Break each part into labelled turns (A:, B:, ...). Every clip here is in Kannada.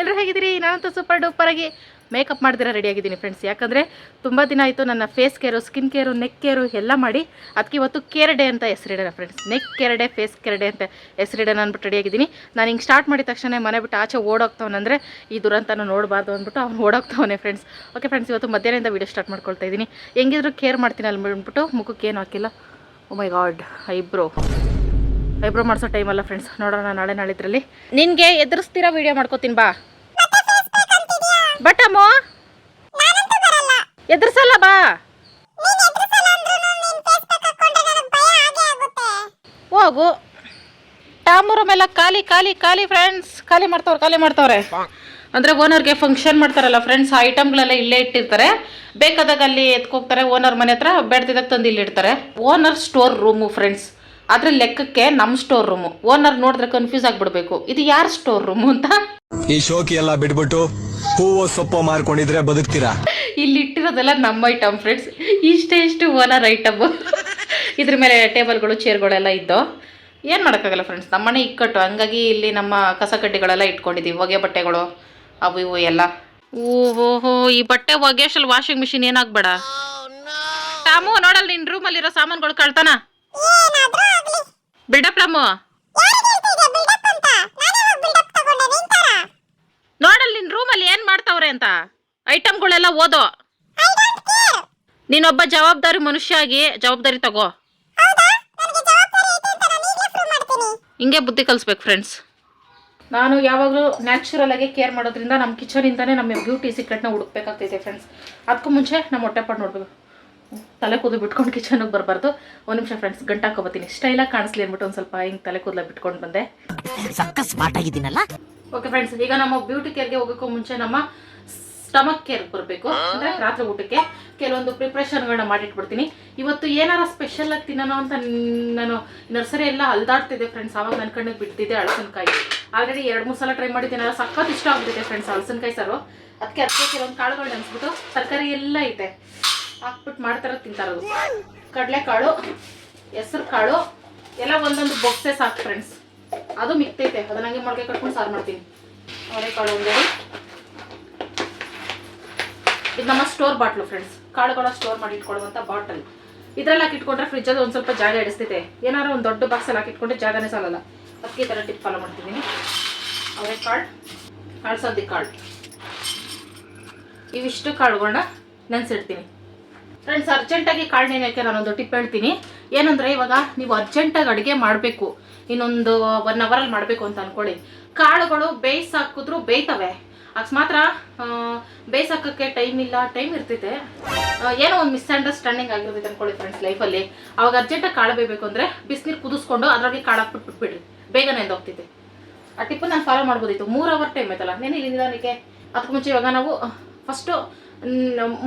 A: ಎಲ್ಲರೂ ಹೇಗಿದ್ದೀರಿ? ನಾನಂತೂ ಸೂಪರ್ ಡೂಪರ್ ಆಗಿ ಮೇಕಪ್ ಮಾಡಿದ್ರೆ ರೆಡಿ ಆಗಿದ್ದೀನಿ ಫ್ರೆಂಡ್ಸ್ ಯಾಕಂದರೆ ತುಂಬ ದಿನ ಆಯಿತು ನನ್ನ face care skin care neck care ಎಲ್ಲ ಮಾಡಿ ಅದಕ್ಕೆ ಇವತ್ತು ಕೇರ್ ಡೇ ಅಂತ ಹೆಸರಿಡೋಣ friends neck care face care day ಅಂತ ಹೆಸರಿಡೋಣ ಅಂದ್ಬಿಟ್ಟು ರೆಡಿ ಆಗಿದ್ದೀನಿ. ನಾನು ಹಿಂಗೆ ಸ್ಟಾರ್ಟ್ ಮಾಡಿದ ತಕ್ಷಣ ಮನೆ ಬಿಟ್ಟು ಆಚೆ ಓಡೋಗ್ತವನಂದರೆ ಈ ದುರಂತನ ನೋಡಬಾರ್ದು ಅಂದ್ಬಿಟ್ಟು ಅವ್ನು ಓಡೋಗ್ತವನೇ ಫ್ರೆಂಡ್ಸ್ ಓಕೆ ಫ್ರೆಂಡ್ಸ್ ಇವತ್ತು ಮಧ್ಯಾಹ್ನದಿಂದ ವೀಡಿಯೋ ಸ್ಟಾರ್ಟ್ ಮಾಡ್ಕೊಳ್ತಾ ಇದ್ದೀನಿ. ಹೆಂಗಿದ್ರು ಕೇರ್ ಮಾಡ್ತೀನಿ ಅಲ್ಲಿ ಅಂದ್ಬಿಟ್ಟು ಮುಖಕ್ಕೆ ಏನು ಹಾಕಿಲ್ಲ. Oh my god eyebrow eyebrow ಮಾಡಿಸೋ ಅಲ್ಲ ಫ್ರೆಂಡ್ಸ್ ನೋಡೋಣ ನಾಳೆ ನಾಳಿದ್ರಲ್ಲಿ. ನಿನಗೆ ಎದುರಿಸ್ತೀರಾ ವಿಡಿಯೋ ಮಾಡ್ಕೋತೀನಿ ಬಾ. ಬಟ್ ಎದುರ್ಸಲ್ಲ ಬಾ. ಹೋಗು. ಟಾಮು ಮೇಲೆ ಖಾಲಿ ಖಾಲಿ ಖಾಲಿ ಫ್ರೆಂಡ್ಸ್ ಖಾಲಿ ಮಾಡ್ತವ್ರೆ ಖಾಲಿ ಮಾಡ್ತವ್ರೆ. ಅಂದರೆ ಓನರ್ಗೆ ಫಂಕ್ಷನ್ ಮಾಡ್ತಾರಲ್ಲ ಫ್ರೆಂಡ್ಸ್ ಐಟಮ್ಗಳೆಲ್ಲ ಇಲ್ಲೇ ಇಟ್ಟಿರ್ತಾರೆ. ಬೇಕಾದಾಗ ಅಲ್ಲಿ ಎತ್ಕೋಗ್ತಾರೆ ಓನರ್ ಮನೆ ಹತ್ರ ಬೇಡ್ತಿದಾಗ ತಂದು ಇಲ್ಲಿ ಇಡ್ತಾರೆ. ಓನರ್ ಸ್ಟೋರ್ ರೂಮು ಫ್ರೆಂಡ್ಸ್ ಅದ್ರ ಲೆಕ್ಕಕ್ಕೆ ನಮ್ಮ ಸ್ಟೋರ್ ರೂಮು ಓನರ್ ನೋಡಿದ್ರೆ ಕನ್ಫ್ಯೂಸ್ ಆಗಿಬಿಡ್ಬೇಕು. ಇದು ಯಾರ ಸ್ಟೋರ್ ರೂಮು ಅಂತ?
B: ಈ ಶೋಕಿ ಎಲ್ಲ ಬಿಟ್ಬಿಟ್ಟು ಹೂವು ಸೊಪ್ಪು ಮಾರ್ಕೊಂಡಿದ್ರೆ ಬದುಕ್ತೀರಾ?
A: ಇಲ್ಲಿ ಇಟ್ಟಿರೋದೆಲ್ಲ ನಮ್ಮ ಐಟಮ್ ಫ್ರೆಂಡ್ಸ್ ಇಷ್ಟೇ ಇಷ್ಟು ಓನರ್ ಐಟಮ್ ಇದ್ರ ಮೇಲೆ ಟೇಬಲ್ಗಳು ಚೇರ್ಗಳೆಲ್ಲ ಇದ್ದು. ಏನು ಮಾಡೋಕ್ಕಾಗಲ್ಲ ಫ್ರೆಂಡ್ಸ್ ನಮ್ಮನೆ ಇಕ್ಕಟ್ಟು. ಹಂಗಾಗಿ ಇಲ್ಲಿ ನಮ್ಮ ಕಸ ಕಡ್ಡಿಗಳೆಲ್ಲ ಇಟ್ಕೊಂಡಿದ್ದೀವಿ ಹೊಗೆ ಬಟ್ಟೆಗಳು ಅವು ಇವು ಎಲ್ಲ. ಓಹೋ ಈ ಬಟ್ಟೆ ಒಗೆಷ್ಟಲ್ಲಿ ವಾಷಿಂಗ್ ಮಿಷಿನ್ ಏನಾಗ್ಬೇಡ ಟಾಮು ನೋಡಲ್ಲ ನಿನ್ನ ರೂಮಲ್ಲಿರೋ ಸಾಮಾನುಗಳು ಕಳ್ತಾನ? ಬಿಲ್ಡಪ್ ರಾಮು ನೋಡಲ್ ನಿನ್ ರೂಮಲ್ಲಿ ಏನ್ ಮಾಡ್ತಾವ್ರೆ ಅಂತ? ಐಟಮ್ಗಳೆಲ್ಲ ಓದೋ. ನೀನೊಬ್ಬ ಜವಾಬ್ದಾರಿ ಮನುಷ್ಯ ಆಗಿ ಜವಾಬ್ದಾರಿ ತಗೋ. ಹಿಂಗೆ ಬುದ್ಧಿ ಕಲಿಸ್ಬೇಕು ಫ್ರೆಂಡ್ಸ್ ನಾನು ಯಾವಾಗಲೂ ನ್ಯಾಚುರಲ್ ಆಗಿ ಕೇರ್ ಮಾಡೋದ್ರಿಂದ ನಮ್ಮ ಕಿಚನಿಂದಾನೇ ನಮ್ಮ ಬ್ಯೂಟಿ ಸೀಕ್ರೆಟ್ನ ಹುಡುಕ್ಬೇಕಾಗ್ತೈತೆ ಫ್ರೆಂಡ್ಸ್ ಅದಕ್ಕೂ ಮುಂಚೆ ನಮ್ಮ ಹೊಟ್ಟೆಪಾಡು ನೋಡ್ಬೇಕು. ತಲೆ ಕೂದಲು ಬಿಟ್ಕೊಂಡು ಕಿಚನ್ಗೆ ಬರಬಾರ್ದು. ಒಂದು ನಿಮಿಷ ಫ್ರೆಂಡ್ಸ್ ಗಂಟು ಹಾಕೋಬತ್ತೀನಿ ಸ್ಟೈಲಾಗಿ ಕಾಣಿಸ್ಲಿ ಅಂದ್ಬಿಟ್ಟು ಒಂದು ಸ್ವಲ್ಪ ಹಿಂಗೆ ತಲೆ ಕೂದಲ ಬಿಟ್ಕೊಂಡು ಬಂದೆ.
C: ಸಕ್ಕ ಸ್ಮಾರ್ಟ್ ಆಗಿದ್ದೀನಲ್ಲ?
A: ಓಕೆ ಫ್ರೆಂಡ್ಸ್ ಈಗ ನಮ್ಮ ಬ್ಯೂಟಿ ಕೇರ್ಗೆ ಹೋಗೋಕ್ಕೂ ಮುಂಚೆ ನಮ್ಮ ಸ್ಟಮಕ್ ಕೇರ್ ಬರಬೇಕು. ಅಂದ್ರೆ ರಾತ್ರಿ ಊಟಕ್ಕೆ ಕೆಲವೊಂದು ಪ್ರಿಪ್ರೇಷನ್ಗಳನ್ನ ಮಾಡಿಟ್ಬಿಡ್ತೀನಿ. ಇವತ್ತು ಏನಾರ ಸ್ಪೆಷಲ್ ಆಗಿ ತಿನ್ನೋಣ ಅಂತ ನಾನು ನರ್ಸರಿ ಎಲ್ಲ ಅಲ್ದಾಡ್ತಿದ್ದೆ ಫ್ರೆಂಡ್ಸ್ ಅವಾಗ ನನ್ನ ಕಣ್ಣಿಗೆ ಬಿಡ್ತಿದ್ದೆ ಹಳಸನ್ಕಾಯಿ ಆಲ್ರೆಡಿ ಎರಡು ಮೂರು ಸಲ ಟ್ರೈ ಮಾಡಿದ್ದೀನಿ. ಎಲ್ಲ ಸಖತ್ ಇಷ್ಟ ಆಗ್ಬಿಟ್ಟಿದೆ ಫ್ರೆಂಡ್ಸ್ ಹಳಸನಕಾಯಿ ಸಾರು. ಅದಕ್ಕೆ ಅದಕ್ಕೆ ಕೆಲವೊಂದು ಕಾಳುಗಳು ನೆನೆಸ್ಬಿಟ್ಟು ತರಕಾರಿ ಎಲ್ಲ ಐತೆ ಹಾಕ್ಬಿಟ್ಟು ಮಾಡ್ತಾರ ತಿಂತಾರದು. ಕಡಲೆಕಾಳು ಹೆಸರು ಕಾಳು, ಎಲ್ಲ ಒಂದೊಂದು ಬೊಕ್ಸೆ ಸಾಕು ಫ್ರೆಂಡ್ಸ್ ಅದು ಮಿಕ್ತೈತೆ ಅದನ್ನ ಹಂಗೆ ಮೊಳಕೆ ಕಟ್ಕೊಂಡು ಸಾರು ಮಾಡ್ತೀನಿ. ಅವರೆಕಾಳು ಒಂದೇ ಇದು ನಮ್ಮ ಸ್ಟೋರ್ ಬಾಟ್ಲು ಫ್ರೆಂಡ್ಸ್ ಕಾಳುಗಳ ಸ್ಟೋರ್ ಮಾಡಿ ಇಟ್ಕೊಳ್ಳುವಂಥ ಬಾಟಲ್ ಇದ್ರಲ್ಲಿ ಹಾಕಿ ಇಟ್ಕೊಂಡ್ರೆ ಫ್ರಿಜ್ಜಲ್ಲಿ ಒಂದು ಸ್ವಲ್ಪ ಜಾಗ ಹಿಡಿಸ್ತೈತೆ ಏನಾರ ಒಂದು ದೊಡ್ಡ ಬಾಕ್ಸಲ್ಲಿ ಹಾಕಿಟ್ಕೊಂಡ್ರೆ ಜಾಗನೇ ಸಾಲಲ್ಲ. ಅದಕ್ಕೆ ಈ ಥರ ಟಿಪ್ ಫಾಲೋ ಮಾಡ್ತಿದ್ದೀನಿ. ಅವರೆಕಾಳು ಸದ್ದಿ ಕಾಳು ಇವಿಷ್ಟು ಕಾಳುಗಳನ್ನ ನೆನೆಸಿಡ್ತೀನಿ. ಫ್ರೆಂಡ್ಸ್ ಅರ್ಜೆಂಟಾಗಿ ಕಾಳು ನೆನೆಯೋಕ್ಕೆ ನಾನೊಂದು ಟಿಪ್ ಹೇಳ್ತೀನಿ. ಏನಂದರೆ ಇವಾಗ ನೀವು ಅರ್ಜೆಂಟಾಗಿ ಅಡುಗೆ ಮಾಡಬೇಕು. ಇನ್ನೊಂದು ಒನ್ ಅವರಲ್ಲಿ ಮಾಡಬೇಕು ಅಂತ ಅಂದ್ಕೊಳ್ಳಿ ಕಾಳುಗಳು ಬೇಯಿಸಾಕಿದ್ರು ಬೇಯ್ತವೆ. ಅಕಸ್ಮಾತ್ರ ಬೇಯಿಸಾಕಕ್ಕೆ ಟೈಮ್ ಇಲ್ಲ ಟೈಮ್ ಇರ್ತೈತೆ. ಏನೋ ಒಂದು ಮಿಸ್ಅಂಡರ್ಸ್ಟ್ಯಾಂಡಿಂಗ್ ಆಗಿರ್ತೈತೆ ಅನ್ಕೊಳ್ಳಿ ಫ್ರೆಂಡ್ಸ್ ಲೈಫಲ್ಲಿ ಅವಾಗ ಅರ್ಜೆಂಟಾಗಿ ಕಾಳು ಬೇಯಬೇಕು ಅಂದರೆ ಬಿಸಿನೀರು ಕುದಿಸ್ಕೊಂಡು ಅದರೊಳಗೆ ಕಾಳು ಹಾಕ್ಬಿಟ್ಟು ಬಿಟ್ಬಿಡ್ರಿ. ಬೇಗನೆ ಎಂದೋಗ್ತೈತೆ ಆ ಟಿಪ್ಪು ನಾನು ಫಾಲೋ ಮಾಡ್ಬೋದಿತ್ತು. ಮೂರು ಅವರ್ ಟೈಮ್ ಆಯ್ತಲ್ಲ. ನೆನೆ ನಿಧಾನಕ್ಕೆ. ಅದಕ್ಕೆ ಮುಂಚೆ ಇವಾಗ ನಾವು ಫಸ್ಟು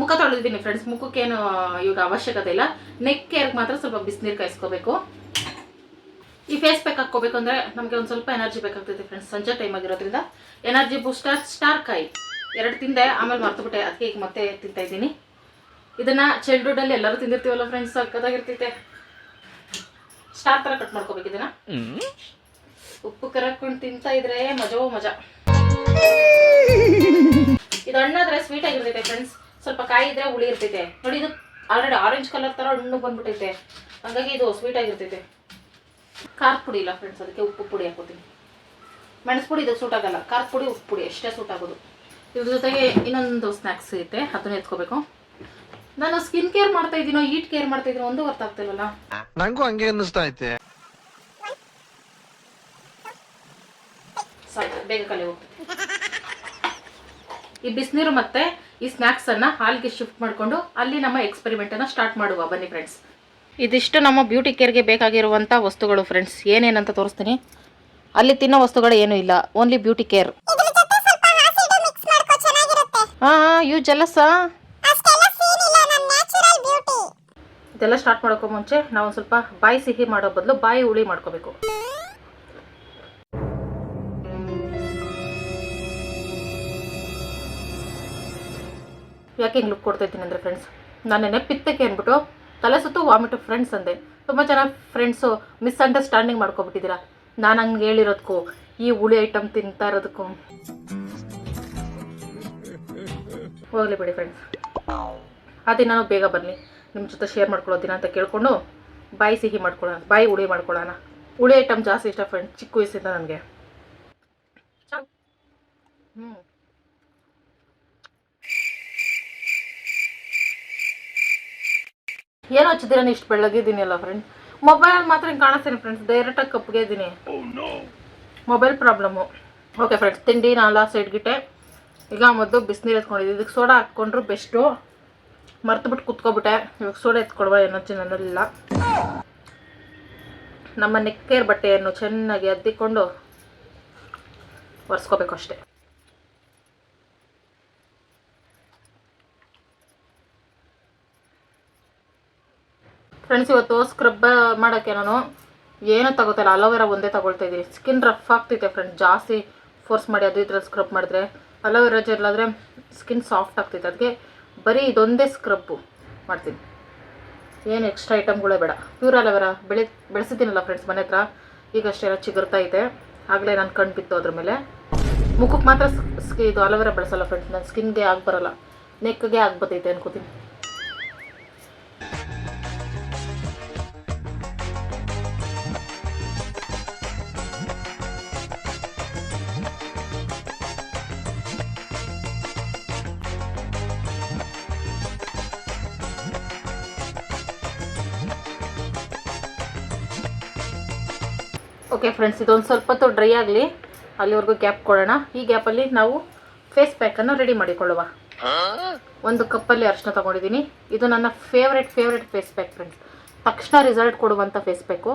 A: ಮುಖ ತೊಳೆದಿದ್ದೀನಿ ಫ್ರೆಂಡ್ಸ್ ಮುಖಕ್ಕೇನು ಇವಾಗ ಅವಶ್ಯಕತೆ ಇಲ್ಲ. ನೆಕ್ ಕೇರ್ಗೆ ಮಾತ್ರ ಸ್ವಲ್ಪ ಬಿಸಿನೀರು ಕಾಯಿಸ್ಕೋಬೇಕು. ಈ ಫೇಸ್ ಪ್ಯಾಕ್ ಹಾಕ್ಕೋಬೇಕು ಅಂದರೆ ನಮಗೆ ಒಂದು ಸ್ವಲ್ಪ ಎನರ್ಜಿ ಬೇಕಾಗ್ತೈತೆ ಫ್ರೆಂಡ್ಸ್ ಸಂಜೆ ಟೈಮ್ ಆಗಿರೋದ್ರಿಂದ. ಎನರ್ಜಿ ಬೂಸ್ಟರ್ ಸ್ಟಾರ್ ಕಾಯಿ. ಎರಡು ತಿಂದೆ ಆಮೇಲೆ ಮರ್ತುಬಿಟ್ಟೆ. ಅದಕ್ಕೆ ಈಗ ಮತ್ತೆ ತಿಂತಾ ಇದ್ದೀನಿ. ಇದನ್ನ ಚೈಲ್ಡ್ಹುಡ್ಡಲ್ಲಿ ಎಲ್ಲರೂ ತಿಂದಿರ್ತೀವಲ್ಲ ಫ್ರೆಂಡ್ಸ್ ಸಕ್ಕದಾಗಿರ್ತೈತೆ ಸ್ಟಾರ್ ಥರ ಕಟ್ ಮಾಡ್ಕೋಬೇಕು ಇದನ್ನ. ಉಪ್ಪು ಕರಕೊಂಡು ತಿಂತಾ ಇದ್ರೆ ಮಜವೋ ಮಜಾ. ಇದು ಹಣ್ಣಾದ್ರೆ ಸ್ವೀಟ್ ಆಗಿರ್ತೈತೆ ಫ್ರೆಂಡ್ಸ್ ಸ್ವಲ್ಪ ಕಾಯಿ ಇದ್ರೆ ಹುಳಿ ಇರ್ತೈತೆ. ನೋಡಿ ಇದು ಆಲ್ರೆಡಿ ಆರೆಂಜ್ ಕಲರ್ ತರ ಹಣ್ಣು ಬಂದ್ಬಿಟ್ಟೈತೆ ಹಂಗಾಗಿ ಇದು ಸ್ವೀಟ್ ಆಗಿರ್ತೈತೆ. ಖಾರ ಪುಡಿ ಇಲ್ಲ ಫ್ರೆಂಡ್ಸ್ ಅದಕ್ಕೆ ಉಪ್ಪು ಪುಡಿ ಹಾಕೋತೀನಿ ಮೆಣಸು ಪುಡಿ ಇದಕ್ಕೆ ಸೂಟ್ ಆಗಲ್ಲ. ಖಾರದ ಪುಡಿ, ಉಪ್ಪು ಪುಡಿ ಅಷ್ಟೇ ಸೂಟ್ ಆಗೋದು. ಇದ್ರ ಜೊತೆಗೆ ಇನ್ನೊಂದು ಸ್ನ್ಯಾಕ್ಸ್ ಐತೆ, ಅದನ್ನ ಎತ್ಕೋಬೇಕು. ನಾನು ಸ್ಕಿನ್ ಕೇರ್ ಮಾಡ್ತಾ ಇದ್ದೀನೋ ಹೀಟ್ ಕೇರ್ ಮಾಡ್ತಾ ಇದ್ದೀನೋ ಒಂದು ಅರ್ಥ ನನಗೂ
B: ನಂಗೂ ಹಂಗೆ ಅನ್ನಿಸ್ತಾ ಐತೆ.
A: ಸಾಕು ಬೇಗ ಕಲೆ ಹೋಗ್ತದೆ ಈ ಬಿಸಿನೀರು ಮತ್ತೆ ಈ ಸ್ನ್ಯಾಕ್ಸ್ ಅನ್ನ ಹಾಲ್ಗೆ ಶಿಫ್ಟ್ ಮಾಡಿಕೊಂಡು ಅಲ್ಲಿ ನಮ್ಮ ಎಕ್ಸ್ಪೆರಿಮೆಂಟ್ ಅನ್ನ ಸ್ಟಾರ್ಟ್ ಮಾಡುವ. ಬನ್ನಿ ಫ್ರೆಂಡ್ಸ್ ಇದಿಷ್ಟು ನಮ್ಮ ಬ್ಯೂಟಿ ಕೇರ್ಗೆ ಬೇಕಾಗಿರುವಂಥ ವಸ್ತುಗಳು ಫ್ರೆಂಡ್ಸ್ ಏನೇನಂತ ತೋರಿಸ್ತೀನಿ. ಅಲ್ಲಿ ತಿನ್ನೋ ವಸ್ತುಗಳು ಏನೂ ಇಲ್ಲ. ಓನ್ಲಿ ಬ್ಯೂಟಿ ಕೇರ್ ಹಾಂ ಹಾಂ ಯು ಜಲಸ ಇದೆಲ್ಲ ಸ್ಟಾರ್ಟ್ ಮಾಡೋಕ್ಕೂ ಮುಂಚೆ ನಾವು ಸ್ವಲ್ಪ ಬಾಯಿ ಸಿಹಿ ಮಾಡೋ ಬದಲು ಬಾಯಿ ಹುಳಿ ಮಾಡ್ಕೋಬೇಕು. ಯಾಕೆ ಹಿಂಗೆ ಲುಕ್ ಕೊಡ್ತಾ ಇದ್ದೀನಿ ಅಂದರೆ ಫ್ರೆಂಡ್ಸ್ ನಾನು ನೆನೆ ಪಿತ್ತಕ್ಕೆ ಅಂದ್ಬಿಟ್ಟು ತಲೆ ಸುತ್ತು ವಾಮಿಟು ಫ್ರೆಂಡ್ಸ್ ಅಂದೆ. ತುಂಬ ಜನ ಫ್ರೆಂಡ್ಸು ಮಿಸ್ಅಂಡರ್ಸ್ಟ್ಯಾಂಡಿಂಗ್ ಮಾಡ್ಕೊಬಿಟ್ಟಿದ್ದೀರಾ? ನಾನು ಹಂಗೆ ಹೇಳಿರೋದಕ್ಕೂ ಈ ಹುಳಿ ಐಟಮ್ ತಿಂತಾ ಇರೋದಕ್ಕೂ ಹೋಗಲಿ ಬಿಡಿ ಫ್ರೆಂಡ್ಸ್ ಆ ನಾನು ಬೇಗ ಬರಲಿ ನಿಮ್ಮ ಜೊತೆ ಶೇರ್ ಮಾಡ್ಕೊಳ್ಳೋ ದಿನ ಅಂತ ಕೇಳಿಕೊಂಡು ಬಾಯಿ ಸಿಹಿ ಮಾಡ್ಕೊಳ್ಳೋಣ, ಬಾಯಿ ಹುಳಿ ಮಾಡ್ಕೊಳ್ಳೋಣ. ಹುಳಿ ಐಟಮ್ ಜಾಸ್ತಿ ಇಷ್ಟ ಫ್ರೆಂಡ್ ಚಿಕ್ಕ ವಯಸ್ಸಿಂದ ನನಗೆ. ಹ್ಞೂ ಏನೋ ಹಚ್ಚಿದ್ದೀರ ಇಷ್ಟು ಬೆಳಗಿದ್ದೀನಿ ಅಲ್ಲ ಫ್ರೆಂಡ್ ಮೊಬೈಲ್ ಮಾತ್ರ ಹಿಂಗೆ ಕಾಣಿಸ್ತೀನಿ ಫ್ರೆಂಡ್ಸ್ ಡೈರೆಕ್ಟಾಗಿ ಕಪ್ಗೆ ಇದ್ದೀನಿ ಮೊಬೈಲ್ ಪ್ರಾಬ್ಲಮ್ಮು ಓಕೆ ಫ್ರೆಂಡ್ಸ್ ತಿಂಡಿ ನಾಲ ಸೈಡ್ಗಿಟ್ಟೆ ಈಗ ಮೊದಲು ಬಿಸಿನೀರು ಎತ್ಕೊಂಡಿದ್ದೀನಿ ಇದಕ್ಕೆ ಸೋಡಾ ಹಾಕ್ಕೊಂಡ್ರು ಬೆಸ್ಟು ಮರ್ತುಬಿಟ್ಟು ಕುತ್ಕೊಬಿಟ್ಟೆ. ಇವಾಗ ಸೋಡಾ ಎತ್ಕೊಡುವ ಎನರ್ಜಿ ನನ್ನಲ್ಲಿಲ್ಲ. ನಮ್ಮ ನೆಕ್ಕೇರ್ ಬಟ್ಟೆಯನ್ನು ಚೆನ್ನಾಗಿ ಅದ್ದಿಕೊಂಡು ಒರೆಸ್ಕೋಬೇಕು ಅಷ್ಟೇ. ಫ್ರೆಂಡ್ಸ್ ಇವತ್ತು ಸ್ಕ್ರಬ್ ಮಾಡೋಕ್ಕೆ ನಾನು ಏನೂ ತಗೋತಿಲ್ಲ. ಅಲೋವೆರಾ ಒಂದೇ ತಗೊಳ್ತಾ ಇದ್ದೀನಿ ಸ್ಕಿನ್ ರಫ್ ಆಗ್ತೈತೆ ಫ್ರೆಂಡ್ ಜಾಸ್ತಿ ಫೋರ್ಸ್ ಮಾಡಿ ಅದು ಇದ್ರಲ್ಲಿ ಸ್ಕ್ರಬ್ ಮಾಡಿದ್ರೆ. ಅಲೋವೆರಾ ಜೆಲ್ ಆದರೆ ಸ್ಕಿನ್ ಸಾಫ್ಟ್ ಆಗ್ತೈತೆ ಅದಕ್ಕೆ ಬರೀ ಇದೊಂದೇ ಸ್ಕ್ರಬ್ಬು ಮಾಡ್ತೀನಿ. ಏನು ಎಕ್ಸ್ಟ್ರಾ ಐಟಮ್ಗಳೇ ಬೇಡ. ಪ್ಯೂರ್ ಅಲೋವೆರಾ ಬೆಳೆ, ಬೆಳೆಸಿದ್ದೀನಲ್ಲ ಫ್ರೆಂಡ್ಸ್ ಮನೆ ಹತ್ರ. ಈಗ ಅಷ್ಟೆಲ್ಲ ಚಿಗುರ್ತಾ ಇದೆ. ಆಗಲೇ ನಾನು ಕಣ್ಣು ಬಿತ್ತು ಅದ್ರ ಮೇಲೆ. ಮುಖಕ್ಕೆ ಮಾತ್ರ ಸ್ಕಿ ಇದು ಅಲೋವೆರಾ ಬಳಸಲ್ಲ ಫ್ರೆಂಡ್ಸ್ ನನ್ನ ಸ್ಕಿನ್ಗೆ ಆಗಿ ಬರೋಲ್ಲ. ನೆಕ್ಗೆ ಆಗಿ ಬರ್ತೈತೆ ಅನ್ಕೋತೀನಿ. ಫ್ರೆಂಡ್ಸ್ ಇದೊಂದು ಸ್ವಲ್ಪ ಹೊತ್ತು ಡ್ರೈ ಆಗಲಿ ಅಲ್ಲಿವರೆಗೂ ಗ್ಯಾಪ್ ಕೊಡೋಣ. ಈ ಗ್ಯಾಪಲ್ಲಿ ನಾವು ಫೇಸ್ ಪ್ಯಾಕನ್ನು ರೆಡಿ ಮಾಡಿಕೊಳ್ಳುವ. ಒಂದು ಕಪ್ಪಲ್ಲಿ ಅರಿಶಿನ ತೊಗೊಂಡಿದ್ದೀನಿ. ಇದು ನನ್ನ favourite favourite face pack friends ತಕ್ಷಣ ರಿಸಲ್ಟ್ ಕೊಡುವಂಥ ಫೇಸ್ ಪ್ಯಾಕು